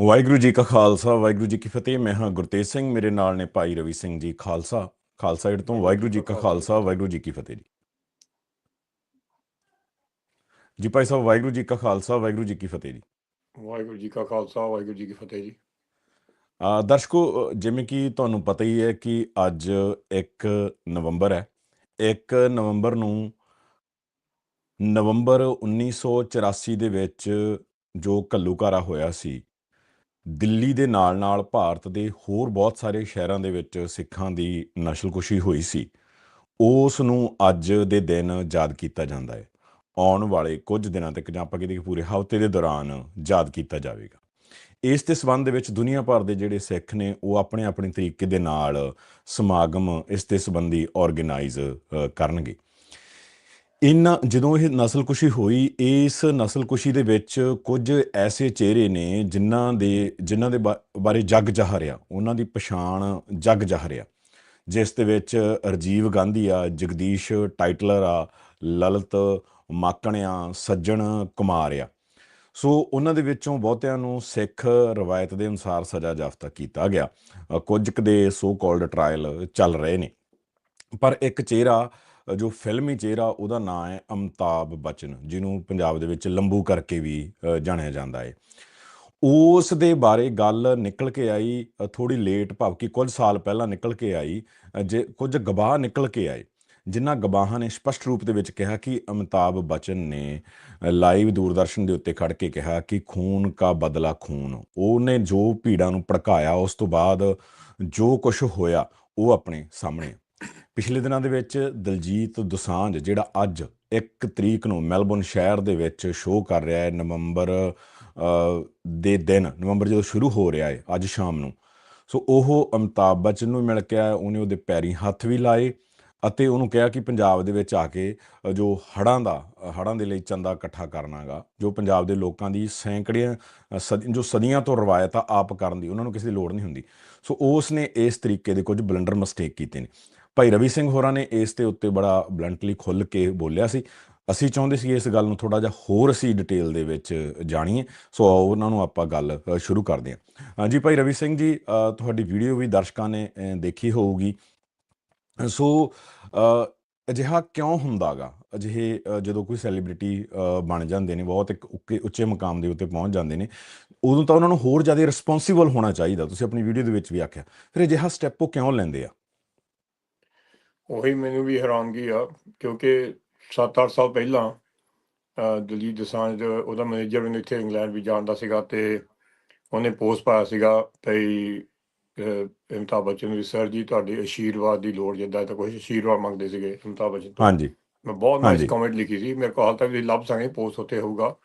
ਵਾਹਿਗੁਰੂ ਜੀ ਕਾ ਖਾਲਸਾ ਵਾਹਿਗੁਰੂ ਜੀ ਕੀ ਫਤਿਹ। ਮੈਂ ਹਾਂ ਗੁਰਤੇਜ ਸਿੰਘ ਮੇਰੇ ਨਾਲ ਨੇ ਭਾਈ ਰਵੀ ਸਿੰਘ ਜੀ ਖਾਲਸਾ। ਖਾਲਸਾ ਏਡ ਤੋਂ ਵਾਹਿਗੁਰੂ ਜੀ ਕਾ ਖਾਲਸਾ ਵਾਹਿਗੁਰੂ ਜੀ ਕੀ ਫਤਿਹ ਜੀ। ਜੀ ਭਾਈ ਸਾਹਿਬ ਵਾਹਿਗੁਰੂ ਜੀ ਕਾ ਖਾਲਸਾ ਵਾਹਿਗੁਰੂ ਜੀ ਕੀ ਫਤਿਹ ਜੀ। ਵਾਹਿਗੁਰੂ ਜੀ ਕਾ ਖਾਲਸਾ ਵਾਹਿਗੁਰੂ ਜੀ ਕੀ ਫਤਿਹ ਜੀ। ਅ, ਦਰਸ਼ਕੋ ਜਿਵੇਂ ਕਿ ਤੁਹਾਨੂੰ ਪਤਾ ਹੀ ਹੈ ਕਿ ਅੱਜ 1 ਨਵੰਬਰ ਹੈ। 1 ਨਵੰਬਰ ਨੂੰ ਨਵੰਬਰ 1984 ਦੇ ਵਿੱਚ ਜੋ ਘੱਲੂਘਾਰਾ ਹੋਇਆ ਸੀ ਦਿੱਲੀ ਦੇ ਨਾਲ ਨਾਲ ਭਾਰਤ ਦੇ ਹੋਰ ਬਹੁਤ ਸਾਰੇ ਸ਼ਹਿਰਾਂ ਦੇ ਵਿੱਚ ਸਿੱਖਾਂ ਦੀ ਨਸਲਕੁਸ਼ੀ ਹੋਈ ਸੀ। ਉਸ ਨੂੰ ਅੱਜ ਦੇ ਦਿਨ ਯਾਦ ਕੀਤਾ ਜਾਂਦਾ ਹੈ। ਆਉਣ ਵਾਲੇ ਕੁਝ ਦਿਨਾਂ ਤੱਕ ਜਾਂ ਆਪਾਂ ਕਹਿੰਦੇ ਕਿ ਪੂਰੇ ਹਫ਼ਤੇ ਦੇ ਦੌਰਾਨ ਯਾਦ ਕੀਤਾ ਜਾਵੇਗਾ। ਇਸ ਦੇ ਸੰਬੰਧ ਦੇ ਵਿੱਚ ਦੁਨੀਆ ਭਰ ਦੇ ਜਿਹੜੇ ਸਿੱਖ ਨੇ, ਉਹ ਆਪਣੇ ਆਪਣੇ ਤਰੀਕੇ ਦੇ ਨਾਲ ਸਮਾਗਮ ਇਸ ਦੇ ਸੰਬੰਧੀ ਆਰਗੇਨਾਈਜ਼ ਕਰਨਗੇ। ਇਨ ਜਦੋਂ ਇਹ ਨਸਲਕੁਸ਼ੀ ਹੋਈ, ਇਸ ਨਸਲਕੁਸ਼ੀ ਦੇ ਵਿੱਚ ਕੁਝ ਐਸੇ ਚਿਹਰੇ ਨੇ ਜਿਨ੍ਹਾਂ ਦੇ ਜਿਨ੍ਹਾਂ ਦੇ ਬਾ- ਬਾਰੇ ਜੱਗ ਜਾਹਰਿਆ ਉਹਨਾਂ ਦੀ ਪਛਾਣ ਜੱਗ ਜਾਹਰਿਆ ਜਿਸ ਦੇ ਵਿੱਚ ਰਜੀਵ ਗਾਂਧੀ ਆ, ਜਗਦੀਸ਼ ਟਾਈਟਲਰ ਆ, ਲਲਿਤ ਮਾਕਣਿਆ ਸੱਜਣ ਕੁਮਾਰ ਆ। ਸੋ ਉਹਨਾਂ ਦੇ ਵਿੱਚੋਂ ਬਹੁਤਿਆਂ ਨੂੰ ਸਿੱਖ ਰਵਾਇਤ ਦੇ ਅਨੁਸਾਰ ਸਜ਼ਾ ਜਾਫਤਾ ਕੀਤਾ ਗਿਆ। ਕੁਝ ਕੁ ਦੇ ਸੋ ਕਾਲਡ ਟ੍ਰਾਇਲ ਚੱਲ ਰਹੇ ਨੇ। ਪਰ ਇੱਕ ਚਿਹਰਾ ਜੋ ਫਿਲਮੀ ਚਿਹਰਾ ਉਹਦਾ ਨਾਮ ਹੈ ਅਮਤਾਬ ਬਚਨ, ਜਿਹਨੂੰ ਪੰਜਾਬ ਦੇ ਵਿੱਚ ਲੰਬੂ ਕਰਕੇ ਵੀ ਜਾਣਿਆ ਜਾਂਦਾ ਹੈ। ਉਸ ਦੇ ਬਾਰੇ ਗੱਲ ਨਿਕਲ ਕੇ ਆਈ ਥੋੜੀ ਲੇਟ ਭਾਵ ਕਿ ਕੁਝ ਸਾਲ ਪਹਿਲਾਂ ਨਿਕਲ ਕੇ ਆਈ ਜੇ ਕੁਝ ਗਵਾਹ ਨਿਕਲ ਕੇ ਆਏ, ਜਿਨ੍ਹਾਂ ਗਵਾਹਾਂ ਨੇ ਸਪਸ਼ਟ ਰੂਪ ਦੇ ਵਿੱਚ ਕਿਹਾ ਕਿ ਅਮਿਤਾਭ ਬਚਨ ਨੇ ਲਾਈਵ ਦੂਰਦਰਸ਼ਨ ਦੇ ਉੱਤੇ ਖੜ ਕੇ ਕਿਹਾ ਕਿ ਖੂਨ ਕਾ ਬਦਲਾ ਖੂਨ। ਉਹਨੇ ਜੋ ਭੀੜਾਂ ਨੂੰ ਭੜਕਾਇਆ, ਉਸ ਤੋਂ ਬਾਅਦ ਜੋ ਕੁਝ ਹੋਇਆ, ਉਹ ਆਪਣੇ ਸਾਹਮਣੇ ਪਿਛਲੇ ਦਿਨਾਂ ਦੇ ਵਿੱਚ ਦਲਜੀਤ ਦੁਸਾਂਝ ਜਿਹੜਾ ਅੱਜ 1 ਤਰੀਕ ਨੂੰ ਮੈਲਬੌਰਨ ਸ਼ਹਿਰ ਦੇ ਵਿੱਚ ਸ਼ੋਅ ਕਰ ਰਿਹਾ ਹੈ ਨਵੰਬਰ ਦੇ ਦਿਨ ਨਵੰਬਰ ਜਦੋਂ ਸ਼ੁਰੂ ਹੋ ਰਿਹਾ ਹੈ ਅੱਜ ਸ਼ਾਮ ਨੂੰ ਸੋ ਉਹ ਅਮਿਤਾਭ ਬਚਨ ਨੂੰ ਮਿਲ ਕੇ ਆਇਆ ਉਹਨੇ ਉਹਦੇ ਪੈਰੀ ਹੱਥ ਵੀ ਲਾਏ ਅਤੇ ਉਹਨੂੰ ਕਿਹਾ ਕਿ ਪੰਜਾਬ ਦੇ ਵਿੱਚ ਆ ਕੇ ਜੋ ਹੜ੍ਹਾਂ ਦਾ ਅ, ਹੜ੍ਹਾਂ ਦੇ ਲਈ ਚੰਦਾ ਇਕੱਠਾ ਕਰਨਾਗਾ ਜੋ ਪੰਜਾਬ ਦੇ ਲੋਕਾਂ ਦੀ ਸੈਂਕੜਿਆਂ ਸਦੀ- ਜੋ ਸਦੀਆਂ ਤੋਂ ਰਵਾਇਤ ਆ ਆਪ ਕਰਨ ਦੀ ਉਹਨਾਂ ਨੂੰ ਕਿਸੇ ਦੀ ਲੋੜ ਨਹੀਂ ਹੁੰਦੀ ਸੋ ਉਸ ਨੇ ਇਸ ਤਰੀਕੇ ਦੇ ਕੁਝ ਬਲੰਡਰ ਮਿਸਟੇਕ ਕੀਤੇ ਨੇ। ਭਾਈ ਰਵੀ ਸਿੰਘ ਹੋਰਾਂ ਨੇ ਇਸ ਦੇ ਉੱਤੇ ਬੜਾ ਬਲੰਟਲੀ ਖੁੱਲ ਕੇ ਬੋਲਿਆ ਸੀ। ਅਸੀਂ ਚਾਹੁੰਦੇ ਸੀ ਇਸ ਗੱਲ ਨੂੰ ਥੋੜਾ ਜਿਹਾ ਹੋਰ ਅਸੀਂ ਡਿਟੇਲ ਦੇ ਵਿੱਚ ਜਾਣੀਏ। ਸੋ ਆਓ ਉਹਨਾਂ ਨੂੰ ਆਪਾਂ ਗੱਲ ਸ਼ੁਰੂ ਕਰਦੇ ਹਾਂ। ਹਾਂਜੀ ਭਾਈ ਰਵੀ ਸਿੰਘ ਜੀ ਤੁਹਾਡੀ ਵੀਡੀਓ ਵੀ ਦਰਸ਼ਕਾਂ ਨੇ ਦੇਖੀ ਹੋਊਗੀ। ਸੋ ਅਜਿਹਾ ਕਿਉਂ ਹੁੰਦਾਗਾ? ਅਜਿਹੇ ਜਦੋਂ ਕੋਈ ਸੈਲੀਬ੍ਰਿਟੀ ਬਣ ਜਾਂਦੇ ਨੇ, ਬਹੁਤ ਇੱਕ ਉੱਕੇ, ਉੱਚੇ ਮੁਕਾਮ ਦੇ ਉੱਤੇ ਪਹੁੰਚ ਜਾਂਦੇ ਨੇ, ਉਦੋਂ ਤਾਂ ਉਹਨਾਂ ਨੂੰ ਹੋਰ ਜ਼ਿਆਦਾ ਰਿਸਪੌਂਸੀਬਲ ਹੋਣਾ ਚਾਹੀਦਾ। ਤੁਸੀਂ ਆਪਣੀ ਵੀਡੀਓ ਦੇ ਵਿੱਚ ਵੀ ਆਖਿਆ। ਫਿਰ ਅਜਿਹਾ ਸਟੈਪ ਉਹ ਕਿਉਂ ਲੈਂਦੇ ਆ? ਉਹੀ ਮੈਨੂੰ ਵੀ ਹੈਰਾਨਗੀ ਆ ਕਿਉਂਕਿ 7-8 ਸਾਲ ਪਹਿਲਾਂ ਅਹ, ਦਲਜੀਤ ਦੋਸਾਂਝ ਦਾ- ਉਹਦਾ ਮੈਨੇਜਰ ਮੈਨੂੰ ਇੱਥੇ ਇੰਗਲੈਂਡ ਵੀ ਜਾਣਦਾ ਸੀਗਾ ਤੇ ਉਹਨੇ ਪੋਸਟ ਪਾਇਆ ਸੀਗਾ ਭਈ ਅਮਿਤਾਭ ਬੱਚਨ ਵੀ ਸਰ ਜੀ ਤੁਹਾਡੇ ਆਸ਼ੀਰਵਾਦ ਦੀ ਲੋੜ ਜਿੱਦਾਂ ਤਾਂ ਕੁਝ ਆਸ਼ੀਰਵਾਦ ਮੰਗਦੇ ਸੀਗੇ ਅਮਿਤਾਭ ਬੱਚਨ ਤੋਂ। ਹਾਂਜੀ। ਮੈਂ ਬਹੁਤ ਨਾਈਸ। ਕਮੈਂਟ ਲਿਖੀ ਸੀ। ਮੇਰੇ ਕੋਲ ਹਾਲ ਤੱਕ ਵੀ ਲੱਭ ਸਕੇ ਪੋਸਟ ਉੱਤੇ ਹੋਊਗਾ।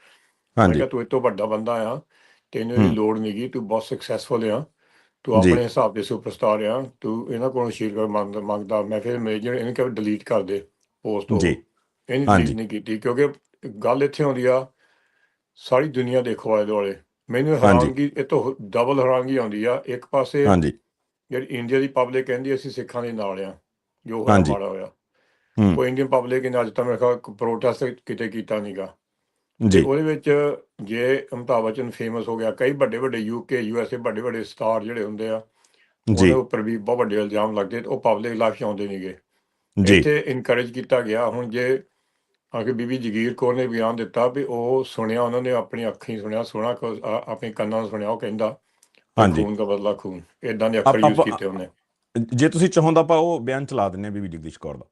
ਹਾਂਜੀ। ਤੂੰ ਇਹ ਤੋਂ ਵੱਡਾ ਬੰਦਾ ਆ ਤੈਨੂੰ ਇਹਦੀ ਹੂੰ। ਲੋੜ ਨਹੀਂਗੀ ਤੂੰ ਬਹੁਤ ਸਕਸੈਸਫੁਲ ਆ। ਤੂੰ ਜੀ। ਆਪਣੇ ਹਿਸਾਬ ਦੇ ਸੁਪਰਸਟਾਰ ਆ ਤੂੰ ਇਹਨਾਂ ਕੋਲੋਂ ਆਸ਼ੀਰਵਾਦ ਮੰਗ ਮੰਗਦਾ ਮੈਂ ਫਿਰ ਮੈਨੇਜਰ ਇਹਨੂੰ ਕਿਹਾ ਡਿਲੀਟ ਕਰ ਦੇ ਪੋਸਟ ਜੀ ਇਹਨੇ ਹਾਂਜੀ। ਡਿਲੀਟ ਨਹੀਂ ਕੀਤੀ ਕਿਉਂਕਿ ਗੱਲ ਇੱਥੇ ਆਉਂਦੀ ਆ ਸਾਰੀ ਦੁਨੀਆ ਦੇਖੋ ਆਲੇ ਦੁਆਲੇ ਮੈਨੂੰ ਹਾਂਜੀ। ਹੈਰਾਨਗੀ ਇਹ ਤੋਂ ਡਬਲ ਹੈਰਾਨਗੀ ਆਉਂਦੀ ਆ ਇੱਕ ਪਾਸੇ ਹਾਂਜੀ ਜਿਹੜੀ ਇੰਡੀਆ ਦੀ ਪਬਲਿਕ ਕਹਿੰਦੀ ਅਸੀਂ ਸਿੱਖਾਂ ਦੇ ਨਾਲ ਆ ਜੋ ਹੋਇਆ ਹਾਂਜੀ। ਮਾੜਾ ਹੋਇਆ ਹੂੰ। ਕੋਈ ਇੰਡੀਅਨ ਪਬਲਿਕ ਨੇ ਅੱਜ ਤੱਕ ਮੇਰੇ ਖਿਆਲ ਪ੍ਰੋਟੈਸਟ ਕਿਤੇ ਕੀਤਾ ਨਹੀਂਗਾ ਜੀ। ਉਹਦੇ ਵਿੱਚ ਜੇ ਅਮਿਤਾਭ ਬੱਚਨ ਫੇਮਸ ਹੋ ਗਿਆ ਕਈ ਵੱਡੇ ਵੱਡੇ ਯੂਕੇ ਯੂਐਸਏ ਵੱਡੇ ਵੱਡੇ ਸਟਾਰ ਜਿਹੜੇ ਹੁੰਦੇ ਆ ਜੀ। ਉਹਦੇ ਉੱਪਰ ਵੀ ਬਹੁਤ ਵੱਡੇ ਇਲਜ਼ਾਮ ਲੱਗਦੇ ਤੇ ਉਹ ਪਬਲਿਕ ਲਾਈਫ ਆਉਂਦੇ ਨਹੀਂਗੇ। ਜੀ। ਇੱਥੇ ਇਨਕਰੇਜ ਕੀਤਾ ਗਿਆ ਹੁਣ ਜੇ ਆ ਕੇ ਬੀਬੀ ਜਗੀਰ ਕੌਰ ਨੇ ਬਿਆਨ ਦਿੱਤਾ ਵੀ ਉਹ ਸੁਣਿਆ ਉਹਨਾਂ ਨੇ ਆਪਣੀ ਅੱਖੀਂ ਸੁਣਿਆ ਸੁਣਾ ਆਪਣੇ ਕੰਨਾਂ ਨਾਲ ਸੁਣਿਆ ਉਹ ਕਹਿੰਦਾ ਹਾਂਜੀ। ਖੂਨ ਦਾ ਬਦਲਾ ਖੂਨ ਇਦਾਂ ਦੇ ਅੱਖਰ ਯੂਜ਼ ਕੀਤੇ ਉਹਨੇ। ਜੇ ਤੁਸੀਂ ਚਾਹੁੰਦਾ ਆਪਾਂ ਉਹ ਬਿਆਨ ਚਲਾ ਦਿੰਨੇ ਬੀਬੀ ਜਗਦੀਸ਼ ਕੌਰ ਦਾ।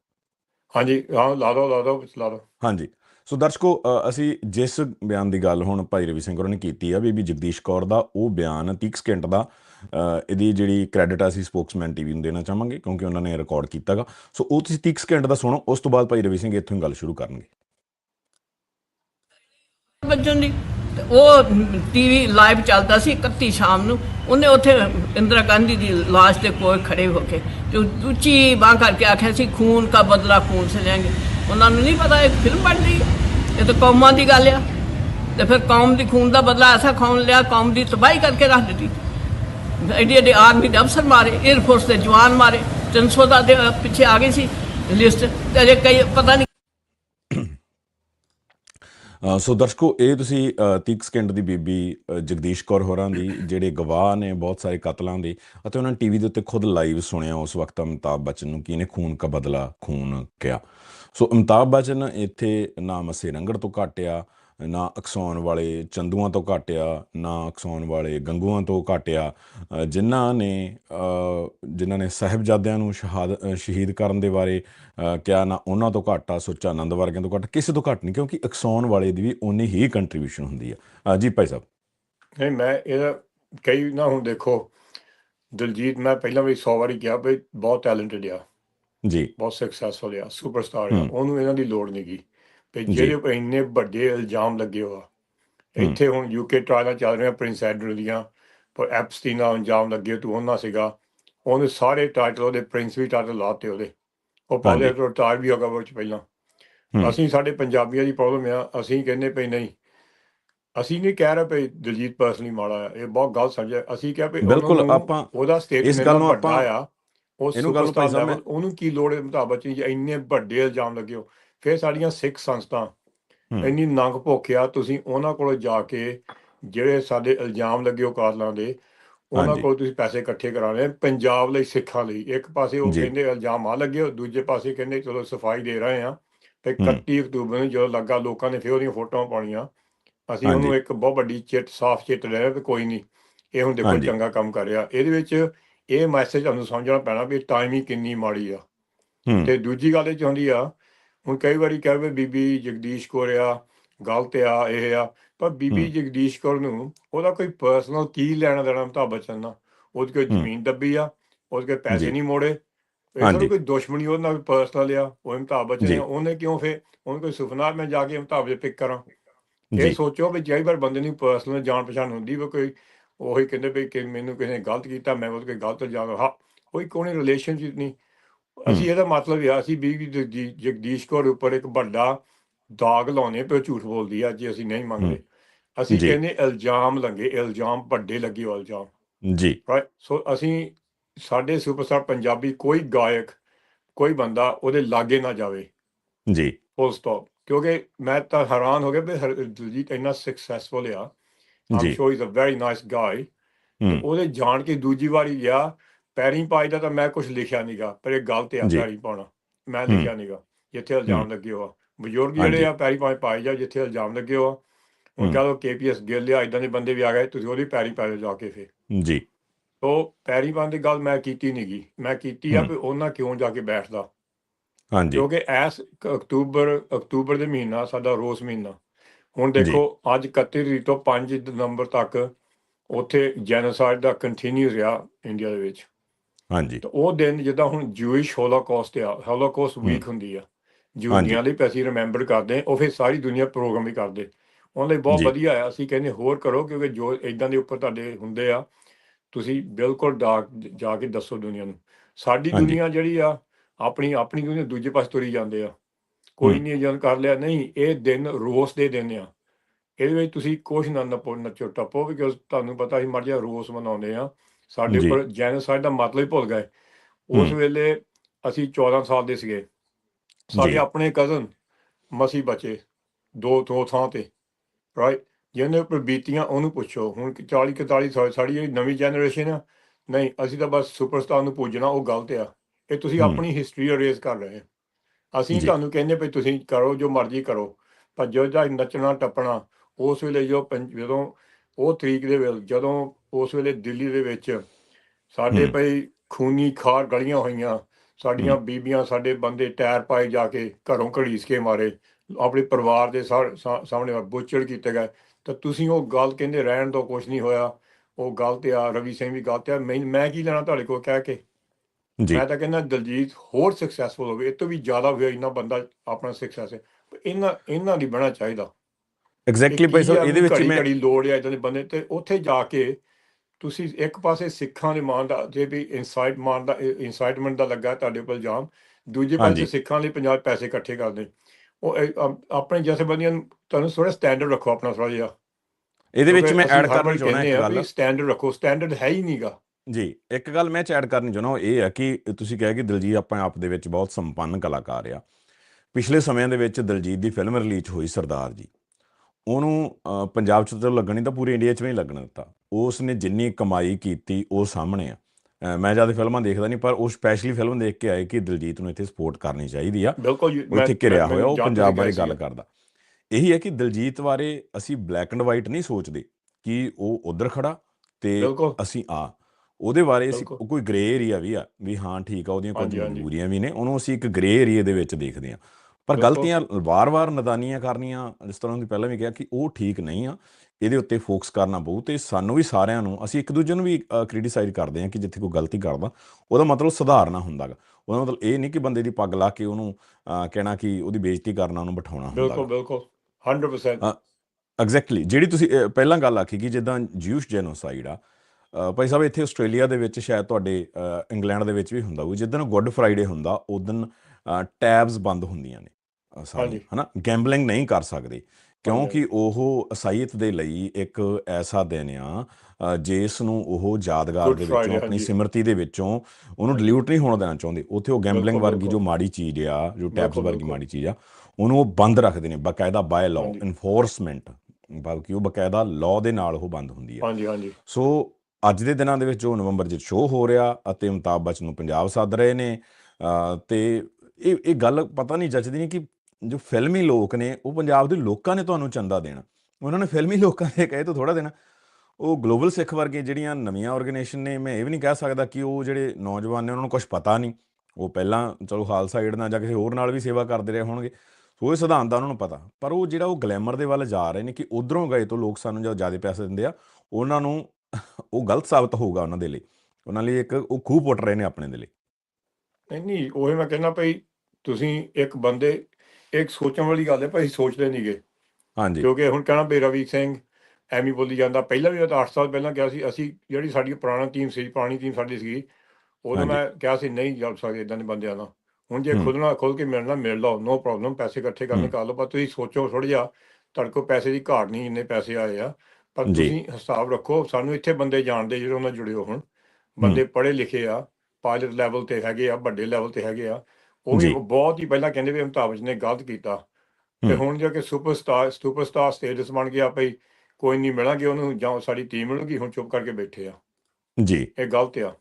ਹਾਂਜੀ ਹਾਂ ਲਾ ਦੋ ਲਾ ਦੋ ਲਾ ਦੋ ਹਾਂਜੀ। ਸੋ ਦਰਸ਼ਕੋ ਅਸੀਂ ਜਿਸ ਬਿਆਨ ਦੀ ਗੱਲ ਹੁਣ ਭਾਈ ਰਵੀ ਸਿੰਘ ਹੋਰਾਂ ਨੇ ਕੀਤੀ ਆ, ਬੀਬੀ ਜਗਦੀਸ਼ ਕੌਰ ਦਾ, ਉਹ ਬਿਆਨ 30 ਸਕਿੰਟ ਦਾ ਇਹਦੀ ਜਿਹੜੀ ਕ੍ਰੈਡਿਟ ਅਸੀਂ ਸਪੋਕਸਮੈਨ ਟੀਵੀ ਨੂੰ ਦੇਣਾ ਚਾਹਾਂਗੇ, ਕਿਉਂਕਿ ਉਹਨਾਂ ਨੇ ਰਿਕਾਰਡ ਕੀਤਾਗਾ। ਸੋ ਉਹ ਤੁਸੀਂ 30 ਸਕਿੰਟ ਦਾ ਸੁਣੋ, ਉਸ ਤੋਂ ਬਾਅਦ ਭਾਈ ਰਵੀ ਸਿੰਘ ਇੱਥੋਂ ਹੀ ਗੱਲ ਸ਼ੁਰੂ ਕਰਨਗੇ। ਬੱਚਨ ਦੀ ਉਹ ਟੀਵੀ ਲਾਈਵ ਚੱਲਦਾ ਸੀ 31 ਸ਼ਾਮ ਨੂੰ, ਉਹਨੇ ਉੱਥੇ ਇੰਦਰਾ ਗਾਂਧੀ ਦੀ ਲਾਸ਼ ਦੇ ਕੋਲ ਖੜੇ ਹੋ ਕੇ ਜੋ ਉੱਚੀ ਬਾਂਹ ਕਰਕੇ ਆਖਿਆ ਸੀ, ਖੂਨ ਕਾ ਬਦਲਾ ਖੂਨ ਸੇ ਲੈਂਗੇ ਉਹਨਾਂ ਨੂੰ ਨਹੀਂ ਪਤਾ ਇਹ ਫਿਲਮ ਬਣ ਰਹੀ। ਇਹ ਤਾਂ ਕੌਮਾਂ ਦੀ ਗੱਲ ਆ। ਤੇ ਫਿਰ ਕੌਮ ਦੀ ਖੂਨ ਦਾ ਬਦਲਾ ਐਸਾ ਖੌਣ ਲਿਆ? ਕੌਮ ਦੀ ਤਬਾਹੀ ਕਰਕੇ ਰੱਖ ਦਿੱਤੀ। ਐਡੀ ਐਡੀ ਆਰਮੀ ਦੇ ਅਫਸਰ ਮਾਰੇ 에ਅਰ ਫੋਰਸ ਦੇ ਜਵਾਨ ਮਾਰੇ। 300 ਦਾ ਪਿੱਛੇ ਆ ਗਈ ਸੀ ਲਿਸਟ ਤੇ ਅਜੇ ਕਈ ਪਤਾ ਨਹੀਂ ਸੋ ਦਰਸ਼ਕੋ, ਇਹ ਤੁਸੀਂ 30 ਸਕਿੰਟ ਦੀ ਬੀਬੀ ਜਗਦੀਸ਼ ਕੌਰ ਹੋਰਾਂ ਦੀ, ਜਿਹੜੇ ਗਵਾਹ ਨੇ ਬਹੁਤ ਸਾਰੇ ਕਤਲਾਂ ਦੇ ਅਤੇ ਉਹਨਾਂ ਨੇ ਟੀਵੀ ਦੇ ਉੱਤੇ ਖੁਦ ਲਾਈਵ ਸੁਣਿਆ, ਉਸ ਵਕਤ ਅਮਿਤਾਭ ਬਚਨ ਨੂੰ ਕਿ ਇਹਨੇ ਖੂਨ ਕਾ ਬਦਲਾ, ਖੂਨ ਕਿਹਾ। ਸੋ ਅਮਿਤਾਭ ਬਚਨ ਇੱਥੇ ਨਾ ਮਸੇ ਰੰਗੜ ਤੋਂ ਘਟਿਆ ਨਾ ਅਕਸੌਨ ਵਾਲੇ ਚੰਦੂਆਂ ਤੋਂ ਘਟਿਆ ਨਾ ਅਕਸੌਨ ਵਾਲੇ ਗੰਗੂਆਂ ਤੋਂ ਘਟਿਆ ਅ, ਜਿਨ੍ਹਾਂ ਨੇ ਜਿਨ੍ਹਾਂ ਨੇ ਸਾਹਿਬਜ਼ਾਦਿਆਂ ਨੂੰ ਸ਼ਹਾਦ ਸ਼ਹੀਦ ਕਰਨ ਦੇ ਬਾਰੇ ਕਿਹਾ ਨਾ ਉਹਨਾਂ ਤੋਂ ਘੱਟ ਆ ਸੁੱਚਾ ਆਨੰਦ ਵਰਗਿਆਂ ਤੋਂ ਘੱਟ ਕਿਸੇ ਤੋਂ ਘੱਟ ਨਹੀਂ ਕਿਉਂਕਿ ਅਕਸੌਨ ਵਾਲੇ ਦੀ ਵੀ ਉਨੀ ਹੀ ਕੰਟਰੀਬਿਊਸ਼ਨ ਹੁੰਦੀ ਆ। ਜੀ ਭਾਈ ਸਾਹਿਬ। ਨਹੀਂ ਮੈਂ ਇਹਦਾ ਕਈ ਨਾ ਹੁਣ ਦੇਖੋ ਦਿਲਜੀਤ ਮੈਂ ਪਹਿਲਾਂ ਵੀ 100 ਵਾਰੀ ਕਿਹਾ ਵੀ ਬਹੁਤ ਟੈਲੈਂਟਡ ਆ। ਜੀ ਬਹੁਤ ਸਕਸੈਸਫੁਲ ਆ ਸੁਪਰਸਟਾਰ ਆ। ਉਹਨੂੰ ਇਹਨਾਂ ਦੀ ਲੋੜ ਨਹੀਂਗੀ ਜੀ। ਜਿਹੜੇ ਉੱਪਰ ਇੰਨੇ ਵੱਡੇ ਇਲਜ਼ਾਮ ਲੱਗੇ ਹੋਆ। ਇੱਥੇ ਹੁਣ ਯੂਕੇ ਟ੍ਰਾਇਲਾਂ ਚੱਲ ਰਹੀਆਂ ਪ੍ਰਿੰਸ ਐਡਰ ਦੀਆਂ ਪਰ ਐਪਸਟੀਨ ਨਾਲ ਇਲਜ਼ਾਮ ਲੱਗੇ ਤੂੰ ਉਹਨਾਂ ਸੀਗਾ ਉਹਨੇ ਸਾਰੇ ਟਾਈਟਲ ਉਹਦੇ ਪ੍ਰਿੰਸ ਵੀ ਟਾਈਟਲ ਲਾਤੇ ਉਹਦੇ ਉਹ ਪਹਿਲੇ ਹਾਂਜੀ। ਰਿਟਾਇਰ ਵੀ ਹੋ ਗਿਆ ਉਹ 'ਚ ਪਹਿਲਾਂ। ਅਸੀਂ ਸਾਡੇ ਪੰਜਾਬੀਆਂ ਦੀ ਪ੍ਰੋਬਲਮ ਆ ਅਸੀਂ ਕਹਿੰਦੇ ਪਈ ਨਹੀਂ ਅਸੀਂ ਨਹੀਂ ਕਹਿ ਰਹੇ ਪਈ ਦਿਲਜੀਤ ਪਰਸਨਲੀ ਮਾੜਾ ਆ ਇਹ ਬਹੁਤ ਗਲਤ ਸਮਝਿਆ ਅਸੀਂ ਕਿਹਾ ਵੀ ਬਿਲਕੁਲ, ਆਪਾਂ ਉਹਦਾ ਸਟੇਟਮੈਂਟ ਇਸ ਗੱਲ ਨੂੰ ਆਪਾਂ- ਆ ਇਹਨੂੰ ਗੱਲ ਨੂੰ ਭਾਈ ਸਾਹਿਬ ਲੈਵਲ ਉਹਨੂੰ ਕੀ ਲੋੜ ਹੈ ਮੁਤਾਬਕ ਚ ਇੰਨੇ ਵੱਡੇ ਇਲਜ਼ਾਮ ਲੱਗੇ ਹੋ ਫਿਰ ਸਾਡੀਆਂ ਸਿੱਖ ਸੰਸਥਾ। ਇੰਨੀ ਨੰਗ ਭੁੱਖਿਆ ਤੁਸੀਂ ਉਹਨਾਂ ਕੋਲ ਜਾ ਕੇ ਜਿਹੜੇ ਸਾਡੇ ਇਲਜ਼ਾਮ ਲੱਗੇ ਹੋ ਕਾਤਲਾਂ ਦੇ ਉਹਨਾਂ। ਕੋਲ ਤੁਸੀਂ ਪੈਸੇ ਇਕੱਠੇ ਕਰਾਣੇ ਪੰਜਾਬ ਲਈ ਸਿੱਖਾਂ ਲਈ ਇੱਕ ਪਾਸੇ ਉਹ ਜੀ। ਕਹਿੰਦੇ ਇਲਜ਼ਾਮ ਆ ਲੱਗੇ ਹੋ ਦੂਜੇ ਪਾਸੇ ਕਹਿੰਦੇ ਚਲੋ ਸਫ਼ਾਈ ਦੇ ਰਹੇ ਆ ਤੇ ਹੂੰ। 31 ਅਕਤੂਬਰ ਨੂੰ ਜਦੋਂ ਲੱਗਾ ਲੋਕਾਂ ਨੇ ਫਿਰ ਉਹਦੀਆਂ ਫੋਟੋਆਂ ਪਾਉਣੀਆਂ ਅਸੀਂ। ਉਹਨੂੰ ਇੱਕ ਬਹੁਤ ਵੱਡੀ ਚਿੱਟ ਸਾਫ਼ ਚਿੱਟ ਲੈ ਰਹੇ ਕੋਈ ਨਹੀਂ ਇਹ ਹੁਣ ਦੇਖੋ। ਚੰਗਾ ਕੰਮ ਕਰ ਰਿਹਾ ਇਹਦੇ ਵਿੱਚ ਇਹ ਮੈਸੇਜ ਤੁਹਾਨੂੰ ਸਮਝਣਾ ਪੈਣਾ ਵੀ ਟਾਈਮਿੰਗ ਕਿੰਨੀ ਮਾੜੀ ਆ ਤੇ ਦੂਜੀ ਗੱਲ ਇਹ ਚਾਹੁੰਦੀ ਆ ਹੁਣ ਕਈ ਵਾਰੀ ਕਹੇ ਬੀਬੀ ਜਗਦੀਸ਼ ਕੌਰ ਆ ਗਲਤ ਆ ਇਹ ਆ ਪਰ ਬੀਬੀ। ਜਗਦੀਸ਼ ਕੌਰ ਨੂੰ ਉਹਦਾ ਕੋਈ ਪਰਸਨਲ ਕੀ ਲੈਣਾ ਦੇਣਾ ਅਮਿਤਾਭ ਬੱਚਨ ਨਾਲ ਉਹਦੇ ਹੂੰ। ਜ਼ਮੀਨ ਦੱਬੀ ਆ ਉਹਦੇ ਜੀ। ਪੈਸੇ ਨਹੀਂ ਮੋੜੇ ਇਹ ਹਾਂਜੀ। ਤਾਂ ਕੋਈ ਦੁਸ਼ਮਣੀ ਉਹਦੇ ਨਾਲ ਪਰਸਨਲ ਆ ਉਹ ਅਮਿਤਾਭ ਬੱਚਨ ਉਹਨੇ ਕਿਉਂ ਫੇ ਉਹਨੂੰ ਕੋਈ ਸੁਪਨਾ ਮੈਂ ਜਾ ਕੇ ਅਮਿਤਾਭ ਦੇ ਪਿਕ ਕਰਾਂ ਇਹ ਸੋਚੋ ਵੀ ਵਾਰ ਬੰਦੇ ਨੂੰ ਪਰਸਨਲ ਜਾਣ ਪਛਾਣ ਹੁੰਦੀ ਵੀ ਕੋਈ ਉਹੀ ਕਹਿੰਦੇ ਵੀ ਕਿ ਮੈਨੂੰ ਕਿਸੇ ਨੇ ਗਲਤ ਕੀਤਾ ਮੈਂ ਉਹਦੇ ਕੋਈ ਗਲਤ ਜਾਣ ਹਾਂ ਕੋਈ ਕੋਈ ਰਿਲੇਸ਼ਨਸ਼ਿਪ ਨਹੀਂ। ਅਸੀਂ ਇਹਦਾ ਮਤਲਬ ਇਹ ਆ ਅਸੀਂ ਬੀਬੀ ਜਗਦੀ- ਜਗਦੀਸ਼ ਕੌਰ ਉੱਪਰ ਇੱਕ ਵੱਡਾ ਦਾਗ ਲਾਉਣੇ ਪਿਓ ਝੂਠ ਬੋਲਦੀ ਆ ਜੇ ਅਸੀਂ ਨਹੀਂ ਮੰਗਦੇ। ਅਸੀਂ। ਕਹਿੰਦੇ ਇਲਜ਼ਾਮ ਲੰਗੇ ਇਲਜ਼ਾਮ ਵੱਡੇ ਲੱਗੇ ਇਲਜ਼ਾਮ। ਜੀ। ਸੋ ਅਸੀਂ ਸਾਡੇ ਸੁਪਰਸਟਾਰ ਪੰਜਾਬੀ ਕੋਈ ਗਾਇਕ ਕੋਈ ਬੰਦਾ ਉਹਦੇ ਲਾਗੇ ਨਾ ਜਾਵੇ। ਜੀ। ਫੁੱਲ ਸਟਾਪ ਕਿਉਂਕਿ ਮੈਂ ਤਾਂ ਹੈਰਾਨ ਹੋ ਗਿਆ ਵੀ ਦਿਲਜੀਤ ਇੰਨਾ ਸਕਸੈਸਫੁਲ ਆ। I'm sure is a very nice guy ਉਹਦੇ ਜਾਣ ਕੇ ਦੂਜੀ ਵਾਰੀ ਗਿਆ ਪੈਰੀ ਪਾਈ ਦਾ ਤਾਂ ਮੈਂ ਕੁਝ ਲਿਖਿਆ ਨਹੀਂਗਾ ਪਰ ਇਹ ਗਲਤ ਆ। ਪੈਰੀ ਪਾਉਣਾ। ਮੈਂ। ਲਿਖਿਆ ਨਹੀਂਗਾ ਜਿੱਥੇ ਇਲਜ਼ਾਮ ਲੱਗੇ ਹੋ ਬਜ਼ੁਰਗ। ਜਿਹੜੇ ਆ ਪੈਰੀ ਪਾਈ ਪਾਈ ਜਾ ਜਿੱਥੇ ਇਲਜ਼ਾਮ ਲੱਗੇ ਹੋ। ਹੁਣ। ਕਹ ਲਓ ਕੇਪੀਐਸ ਗਿੱਲ ਆ ਇਦਾਂ ਦੇ ਬੰਦੇ ਵੀ ਆ ਗਏ ਤੁਸੀਂ ਉਹਦੀ ਪੈਰੀ ਪਾਇਓ ਜਾ ਕੇ ਫੇ ਜੀ। ਉਹ ਪੈਰੀ ਪਾਉਣ ਦੀ ਗੱਲ ਮੈਂ ਕੀਤੀ ਨਹੀਂਗੀ ਮੈਂ ਕੀਤੀ ਆ। ਵੀ ਉਹਨਾਂ ਕਿਉਂ ਜਾ ਕੇ ਬੈਠਦਾ। ਹਾਂਜੀ। ਕਿਉਂਕਿ ਐਸ ਅਕਤੂਬਰ ਅਕਤੂਬਰ ਦੇ ਮਹੀਨਾ ਸਾਡਾ ਰੋਸ ਮਹੀਨਾ। ਹੁਣ। ਦੇਖੋ ਅੱਜ 31 ਤਰੀਕ ਤੋਂ 5 ਨਵੰਬਰ ਤੱਕ ਉੱਥੇ ਜੈਨੋਸਾਈਡ ਦਾ ਕੰਟੀਨਿਊ ਰਿਹਾ ਇੰਡੀਆ ਦੇ ਵਿੱਚ। ਹਾਂਜੀ। ਤੇ ਉਹ ਦਿਨ ਜਿੱਦਾਂ ਹੁਣ ਜੂਇਸ਼ ਹੋਲੋਕਾਸਟ ਆ ਹੋਲੋਕਾਸਟ ਵੀਕ ਹੁੰਦੀ ਆ। ਜੂਨੀਆਂ ਲਈ ਅਸੀਂ ਰਿਮੈਂਬਰ ਕਰਦੇ ਉਹ ਫਿਰ ਸਾਰੀ ਦੁਨੀਆ ਪ੍ਰੋਗਰਾਮ ਵੀ ਕਰਦੇ। ਉਹਨਾਂ ਲਈ ਬਹੁਤ। ਵਧੀਆ ਆ ਅਸੀਂ ਕਹਿੰਦੇ ਹੋਰ ਕਰੋ ਕਿਉਂਕਿ ਜੋ ਇਦਾਂ ਦੇ ਉੱਪਰ ਤੁਹਾਡੇ ਹੁੰਦੇ ਆ ਤੁਸੀਂ ਬਿਲਕੁਲ ਡਾਕ ਜਾ ਕੇ ਦੱਸੋ ਦੁਨੀਆ ਨੂੰ। ਸਾਡੀ। ਦੁਨੀਆ ਜਿਹੜੀ ਆ ਆਪਣੀ ਆਪਣੀ ਦੁਨੀਆ ਦੂਜੇ ਪਾਸੇ ਤੁਰੀ ਜਾਂਦੇ ਆ। ਕੋਈ। ਨਹੀਂ ਜਨ ਕਰ ਲਿਆ ਨਹੀਂ ਇਹ ਦਿਨ ਰੋਸ ਦੇ ਦਿਨ ਆ ਇਹਦੇ ਵਿੱਚ ਤੁਸੀਂ ਕੁਛ ਨਾ ਨੱਪੋ ਨੱਚੋ ਟੱਪੋ ਬਿਕਾਜ਼ ਤੁਹਾਨੂੰ ਪਤਾ ਹੀ ਮਰ ਜਾ ਰੋਸ ਮਨਾਉਂਦੇ ਆ ਸਾਡੇ। ਉੱਪਰ ਜੈਨੋਸਾਈਡ ਦਾ ਮਤਲਬ ਹੀ ਭੁੱਲ ਗਏ ਉਸ। ਵੇਲੇ ਅਸੀਂ 14 ਸਾਲ ਦੇ ਸੀਗੇ ਸਾਡੇ। ਆਪਣੇ ਕਜ਼ਨ ਮਸੀ ਬਚੇ ਦੋ ਦੋ ਥਾਂ ਤੇ ਰਾਈਟ ਜਿਹਨੇ ਉੱਪਰ ਬੀਤੀਆਂ ਉਹਨੂੰ ਪੁੱਛੋ ਹੁਣ 40 41 ਸਾਲ ਸਾਡੀ ਜਿਹੜੀ ਨਵੀਂ ਜਨਰੇਸ਼ਨ ਆ ਨਹੀਂ ਅਸੀਂ ਤਾਂ ਬਸ ਸੁਪਰਸਟਾਰ ਨੂੰ ਪੂਜਣਾ ਉਹ ਗਲਤ ਆ ਇਹ ਤੁਸੀਂ। ਆਪਣੀ ਹਿਸਟਰੀ ਅਰੇਜ਼ ਕਰ ਰਹੇ ਹੋ ਅਸੀਂ ਜੀ। ਤੁਹਾਨੂੰ ਕਹਿੰਦੇ ਵੀ ਤੁਸੀਂ ਕਰੋ ਜੋ ਮਰਜ਼ੀ ਕਰੋ ਪਰ ਜਦੋਂ ਨੱਚਣਾ ਟੱਪਣਾ ਉਸ ਵੇਲੇ ਜੋ ਜਦੋਂ ਉਹ ਤਰੀਕ ਦੇ ਵੇਲੇ ਜਦੋਂ ਉਸ ਵੇਲੇ ਦਿੱਲੀ ਦੇ ਵਿੱਚ ਸਾਡੇ। ਭਈ ਖੂਨੀ ਖਾਰ ਗਲੀਆਂ ਹੋਈਆਂ ਸਾਡੀਆਂ ਬੀਬੀਆਂ ਸਾਡੇ ਬੰਦੇ ਟਾਇਰ ਪਾਏ ਜਾ ਕੇ ਘਰੋਂ ਘੜੀਸ ਕੇ ਮਾਰੇ ਆਪਣੇ ਪਰਿਵਾਰ ਦੇ ਸਾਹਮਣੇ ਬੁੱਚੜ ਕੀਤੇ ਗਏ ਤਾਂ ਤੁਸੀਂ ਉਹ ਗੱਲ ਕਹਿੰਦੇ ਰਹਿਣ ਤੋਂ ਕੁਝ ਨਹੀਂ ਹੋਇਆ ਉਹ ਗਲਤ ਆ ਰਵੀ ਸਿੰਘ ਵੀ ਗਲਤ ਆ ਮੈਂ ਕੀ ਲੈਣਾ ਤੁਹਾਡੇ ਕੋਲ ਕਹਿ ਕੇ ਜੀ ਮੈਂ ਤਾਂ ਕਹਿੰਦਾ ਦਲਜੀਤ ਹੋਰ ਸਕਸੈਸਫੁਲ ਹੋਵੇ ਇਹ ਤੋਂ ਵੀ ਜ਼ਿਆਦਾ ਹੋਇਆ ਇੰਨਾ ਬੰਦਾ ਆਪਣਾ ਸਕਸੈਸ ਹੈ। ਇਹਨਾਂ ਇਹਨਾਂ ਦੀ ਬਣਾ ਚਾਹੀਦਾ। ਐਗਜ਼ੈਕਟਲੀ ਭਾਈ ਸਾਹਿਬ ਇਹਦੇ ਵਿੱਚ ਮੈਂ ਘੜੀ ਲੋੜ ਆ ਇਦਾਂ ਦੇ ਬੰਦੇ ਤੇ ਉੱਥੇ ਜਾ ਕੇ ਤੁਸੀਂ ਇੱਕ ਪਾਸੇ ਸਿੱਖਾਂ ਦੇ ਮਾਨ ਦਾ ਜੇ ਵੀ ਇਨਸਾਈਟ ਮਾਨ ਦਾ ਇਨਸਾਈਟਮੈਂਟ ਦਾ ਲੱਗਾ ਤੁਹਾਡੇ ਉੱਪਰ ਇਲਜ਼ਾਮ ਦੂਜੇ। ਪਾਸੇ ਸਿੱਖਾਂ ਲਈ ਪੰਜਾਬ ਪੈਸੇ ਇਕੱਠੇ ਕਰਦੇ। ਉਹ ਆਪਣੇ ਜਥੇਬੰਦੀਆਂ ਨੂੰ ਤੁਹਾਨੂੰ ਥੋੜਾ ਸਟੈਂਡਰਡ ਰੱਖੋ ਆਪਣਾ ਥੋੜਾ ਜਿਹਾ। ਇਹਦੇ ਵਿੱਚ ਮੈਂ ਐਡ ਕਰਨਾ ਚਾਹੁੰਦਾ ਇੱਕ ਗੱਲ। ਸਟੈਂਡਰਡ ਰੱਖੋ ਸਟੈਂਡਰਡ ਹੈ ਹੀ ਨਹੀਂਗਾ ਜੀ ਇੱਕ ਗੱਲ ਮੈਂ ਐਡ ਕਰਨੀ ਚਾਹੁੰਦਾ ਉਹ ਇਹ ਹੈ ਕਿ ਤੁਸੀਂ ਕਿਹਾ ਕਿ ਦਿਲਜੀਤ ਆਪਣੇ ਆਪ ਦੇ ਵਿੱਚ ਬਹੁਤ ਸੰਪੰਨ ਕਲਾਕਾਰ ਆ। ਪਿਛਲੇ ਸਮਿਆਂ ਦੇ ਵਿੱਚ ਦਿਲਜੀਤ ਦੀ ਫਿਲਮ ਰਿਲੀਜ਼ ਹੋਈ ਸਰਦਾਰ ਜੀ। ਉਹਨੂੰ ਪੰਜਾਬ 'ਚ ਤਾਂ ਲੱਗਣੀ ਤਾਂ ਪੂਰੇ ਇੰਡੀਆ 'ਚ ਵੀ ਲੱਗਣ ਦਿੱਤਾ। ਉਸ ਨੇ ਜਿੰਨੀ ਕਮਾਈ ਕੀਤੀ ਉਹ ਸਾਹਮਣੇ ਆ। ਮੈਂ ਜ਼ਿਆਦਾ ਫਿਲਮਾਂ ਦੇਖਦਾ ਨਹੀਂ ਪਰ ਉਹ ਸਪੈਸ਼ਲੀ ਫਿਲਮ ਦੇਖ ਕੇ ਆਏ ਕਿ ਦਿਲਜੀਤ ਨੂੰ ਇੱਥੇ ਸਪੋਰਟ ਕਰਨੀ ਚਾਹੀਦੀ ਆ। ਬਿਲਕੁਲ ਇੱਥੇ ਘਿਰਿਆ ਹੋਇਆ ਉਹ ਪੰਜਾਬ ਬਾਰੇ। ਗੱਲ ਕਰਦਾ। ਇਹੀ ਹੈ ਕਿ ਦਿਲਜੀਤ ਬਾਰੇ ਅਸੀਂ ਬਲੈਕ ਐਂਡ ਵਾਈਟ ਨਹੀਂ ਸੋਚਦੇ ਕਿ ਉਹ ਉਧਰ ਖੜਾ ਤੇ ਅਸੀਂ ਆ। ਉਹਦੇ ਬਾਰੇ ਅਸੀਂ ਬਿਲਕੁਲ। ਕੋਈ ਗ੍ਰੇ ਏਰੀਆ ਵੀ ਆ ਵੀ ਹਾਂ ਠੀਕ ਆ ਉਹਦੀਆਂ ਕੁਝ। ਮਜਬੂਰੀਆਂ ਵੀ ਨੇ ਉਹਨੂੰ ਅਸੀਂ ਇੱਕ ਗ੍ਰੇ ਏਰੀਆ ਦੇ ਵਿੱਚ ਦੇਖਦੇ ਆ ਪਰ ਬਿਲਕੁਲ। ਗਲਤੀਆਂ ਵਾਰ-ਵਾਰ ਨਦਾਨੀਆਂ ਕਰਨੀਆਂ ਜਿਸ ਤਰ੍ਹਾਂ ਦੀ ਪਹਿਲਾਂ ਵੀ ਕਿਹਾ ਕਿ ਉਹ ਠੀਕ ਨਹੀਂ ਆ ਇਹਦੇ ਉੱਤੇ ਫੋਕਸ ਕਰਨਾ ਪਊ ਤੇ ਸਾਨੂੰ ਵੀ ਸਾਰਿਆਂ ਨੂੰ ਅਸੀਂ ਇੱਕ ਦੂਜੇ ਨੂੰ ਵੀ ਕ੍ਰਿਟਿਸਾਈਜ਼ ਕਰਦੇ ਆ ਕਿ ਜਿੱਥੇ ਕੋਈ ਗਲਤੀ ਕਰਦਾ ਉਹਦਾ ਮਤਲਬ ਸੁਧਾਰਨਾ ਹੁੰਦਾਗਾ ਉਹਦਾ ਮਤਲਬ ਇਹ ਨਹੀਂ ਕਿ ਬੰਦੇ ਦੀ ਪੱਗ ਲਾ ਕੇ ਉਹਨੂੰ ਕਹਿਣਾ ਕਿ ਉਹਦੀ ਬੇਇੱਜ਼ਤੀ ਕਰਨਾ ਉਹਨੂੰ ਬਿਠਾਉਣਾ ਬਿਲਕੁਲ ਹੁੰਦਾ ਬਿਲਕੁਲ 100% ਐਗਜ਼ੈਕਟਲੀ ਜਿਹੜੀ ਤੁਸੀਂ ਪਹਿਲਾਂ ਗੱਲ ਆਖੀ ਕਿ ਜਿੱਦਾਂ ਜਿਊਸ਼ ਜੈਨੋਸਾਈਡ ਆ ਭਾਈ ਸਾਹਿਬ ਇੱਥੇ ਆਸਟ੍ਰੇਲੀਆ ਦੇ ਵਿੱਚ ਸ਼ਾਇਦ ਤੁਹਾਡੇ ਇੰਗਲੈਂਡ ਦੇ ਵਿੱਚ ਵੀ ਹੁੰਦਾ ਹੋਊ ਜਿੱਦਣ ਗੁੱਡ ਫਰਾਈਡੇ ਹੁੰਦਾ ਉਦੋਂ ਟੈਬਸ ਬੰਦ ਹੁੰਦੀਆਂ ਨੇ ਹਾਂਜੀ। ਹਨਾ ਗੈਂਬਲਿੰਗ ਨਹੀਂ ਕਰ ਸਕਦੇ ਕਿਉਂਕਿ ਉਹ ਅਸਾਈਅਤ ਦੇ ਲਈ ਇੱਕ ਐਸਾ ਦਿਨ ਆ ਜਿਸ ਨੂੰ ਉਹ ਯਾਦਗਾਰ ਦੇ ਵਿੱਚੋਂ ਆਪਣੀ। ਸਿਮਰਤੀ ਦੇ ਵਿੱਚੋਂ ਉਹਨੂੰ ਡਿਲੀਟ ਨਹੀਂ ਹੋਣ ਦੇਣਾ ਚਾਹੁੰਦੇ ਉੱਥੇ ਉਹ ਗੈਂਬਲਿੰਗ ਵਰਗੀ ਜੋ। ਮਾੜੀ ਚੀਜ਼ ਆ ਜੋ ਟੈਬਸ ਵਰਗੀ। ਮਾੜੀ ਚੀਜ਼ ਆ ਉਹਨੂੰ ਉਹ ਬੰਦ ਰੱਖਦੇ ਨੇ ਬਕਾਇਦਾ ਬਾਏ ਲਾਅ। ਇਨਫੋਰਸਮੈਂਟ ਬਲਕਿ ਉਹ ਬਕਾਇਦਾ ਲਾਅ ਦੇ ਨਾਲ ਉਹ ਬੰਦ ਹੁੰਦੀ ਹੈ ਹਾਂਜੀ ਹਾਂਜੀ ਸੋ ਅੱਜ ਦੇ ਦਿਨਾਂ ਦੇ ਵਿੱਚ ਜੋ ਨਵੰਬਰ 'ਚ ਸ਼ੋਅ ਹੋ ਰਿਹਾ ਅਤੇ ਅਮਿਤਾਭ ਬੱਚਨ ਨੂੰ ਪੰਜਾਬ ਸੱਦ ਰਹੇ ਨੇ, ਅਹ, ਤੇ ਇਹ ਇਹ ਗੱਲ ਪਤਾ ਨਹੀਂ ਜੱਜਦੀ ਨਹੀਂ ਕਿ ਜੋ ਫਿਲਮੀ ਲੋਕ ਨੇ, ਉਹ ਪੰਜਾਬ ਦੇ ਲੋਕਾਂ ਨੇ ਤੁਹਾਨੂੰ ਚੰਦਾ ਦੇਣਾ। ਉਹਨਾਂ ਨੇ ਫਿਲਮੀ ਲੋਕਾਂ ਦੇ ਕਹੇ ਤੋਂ ਥੋੜਾ ਦੇਣਾ। ਉਹ ਗਲੋਬਲ ਸਿੱਖ ਵਰਗੇ ਜਿਹੜੀਆਂ ਨਵੀਆਂ ਆਰਗੇਨਾਈਜੇਸ਼ਨ ਨੇ, ਮੈਂ ਇਹ ਵੀ ਨਹੀਂ ਕਹਿ ਸਕਦਾ ਕਿ ਉਹ ਜਿਹੜੇ ਨੌਜਵਾਨ ਨੇ, ਉਹਨਾਂ ਨੂੰ ਕੁਝ ਪਤਾ ਨਹੀਂ। ਉਹ ਪਹਿਲਾਂ ਚਲੋ ਖਾਲਸਾ ਏਡ ਨਾਲ ਜਾਂ ਕਿਸੇ ਹੋਰ ਨਾਲ ਵੀ ਸੇਵਾ ਕਰਦੇ ਰਹੇ ਹੋਣਗੇ। ਸੋ ਇਹ ਸਿਧਾਂਤ ਦਾ ਉਹਨਾਂ ਨੂੰ ਪਤਾ। ਪਰ ਉਹ ਜਿਹੜਾ ਉਹ ਗਲੈਮਰ ਦੇ ਵੱਲ ਜਾ ਰਹੇ ਨੇ ਕਿ ਉਧਰੋਂ ਗਏ ਤੋਂ ਲੋਕ ਸਾਨੂੰ ਜਦੋਂ ਜ਼ਿਆਦਾ ਪੈਸੇ ਦਿੰਦੇ ਆ, ਉਹਨਾਂ ਨੂੰ ਉਹ ਗਲਤ ਸਾਬਤ ਹੋਊਗਾ ਉਹਨਾਂ ਦੇ ਲਈ। ਉਹਨਾਂ ਲਈ ਇੱਕ ਉਹ ਖੂਹ ਪੁੱਟ ਰਹੇ ਨੇ ਆਪਣੇ ਦੇ ਲਈ। ਨਹੀਂ ਨਹੀਂ ਉਹ ਮੈਂ ਕਹਿੰਦਾ ਭਾਈ ਤੁਸੀਂ ਇੱਕ ਬੰਦੇ ਇੱਕ ਸੋਚਣ ਵਾਲੀ ਗੱਲ ਹੈ ਭਾਈ ਸੋਚਦੇ ਨਹੀਂਗੇ ਹਾਂਜੀ। ਕਿਉਂਕਿ ਹੁਣ ਕਹਿਣਾ ਵੀ ਰਵੀ ਸਿੰਘ ਐਵੇਂ ਬੋਲੀ ਜਾਂਦਾ। ਪਹਿਲਾਂ ਵੀ ਤਾਂ 8 ਸਾਲ ਪਹਿਲਾਂ ਕਿਹਾ ਸੀ ਅਸੀਂ ਜਿਹੜੀ ਸਾਡੀ ਪੁਰਾਣੀ ਟੀਮ ਸੀ ਪੁਰਾਣੀ ਟੀਮ ਸਾਡੀ ਸੀਗੀ ਉਦੋਂ ਹਾਂਜੀ। ਮੈਂ ਕਿਹਾ ਸੀ ਨਹੀਂ ਜਲ ਸਕਦੇ ਇਦਾਂ ਦੇ ਬੰਦਿਆਂ ਨਾਲ ਹੁਣ ਜੇ ਹੂੰ। ਖੁੱਲਣਾ ਖੁੱਲ ਕੇ ਮਿਲਣਾ ਮਿਲ ਲਓ ਨੋ ਪ੍ਰੋਬਲਮ ਪੈਸੇ ਇਕੱਠੇ ਕਰਨੇ। ਕਰ ਲਓ ਪਰ ਤੁਸੀਂ ਸੋਚੋ ਥੋੜਾ ਜਿਹਾ ਤੁਹਾਡੇ ਕੋਲ ਪੈਸੇ ਦੀ ਘਾਟ ਨਹੀਂ ਇੰਨੇ ਪੈਸੇ ਆਏ ਆ। ਪਰ ਜੀ। ਤੁਸੀਂ ਹਿਸਾਬ ਰੱਖੋ ਸਾਨੂੰ ਇੱਥੇ ਬੰਦੇ ਜਾਣਦੇ ਜਿਹੜੇ ਉਹਨਾਂ ਜੁੜੇ ਹੁਣ। ਬੰਦੇ ਪੜ੍ਹੇ ਲਿਖੇ ਆ ਪਾਇਲਟ ਲੈਵਲ ਤੇ ਹੈਗੇ ਆ ਵੱਡੇ ਲੈਵਲ ਤੇ ਹੈਗੇ ਆ। ਉਹ ਜੀ। ਵੀ ਬਹੁਤ ਹੀ ਪਹਿਲਾਂ ਕਹਿੰਦੇ ਵੀ ਅਮਿਤਾਭ ਬੱਚਨ ਨੇ ਗਲਤ ਕੀਤਾ। ਤੇ ਹੂੰ। ਹੁਣ ਜੇ ਕਿ ਸੁਪਰਸਟਾਰ ਸੁਪਰਸਟਾਰ ਸਟੇਟਸ ਬਣ ਗਿਆ ਭਈ ਕੋਈ ਨਹੀਂ ਮਿਲਾਂਗੇ ਉਹਨੂੰ ਜਾਂ ਸਾਡੀ ਟੀਮ ਮਿਲੂਗੀ ਹੁਣ ਚੁੱਪ ਕਰਕੇ ਬੈਠੇ ਆ। ਜੀ। ਇਹ ਗਲਤ ਆ।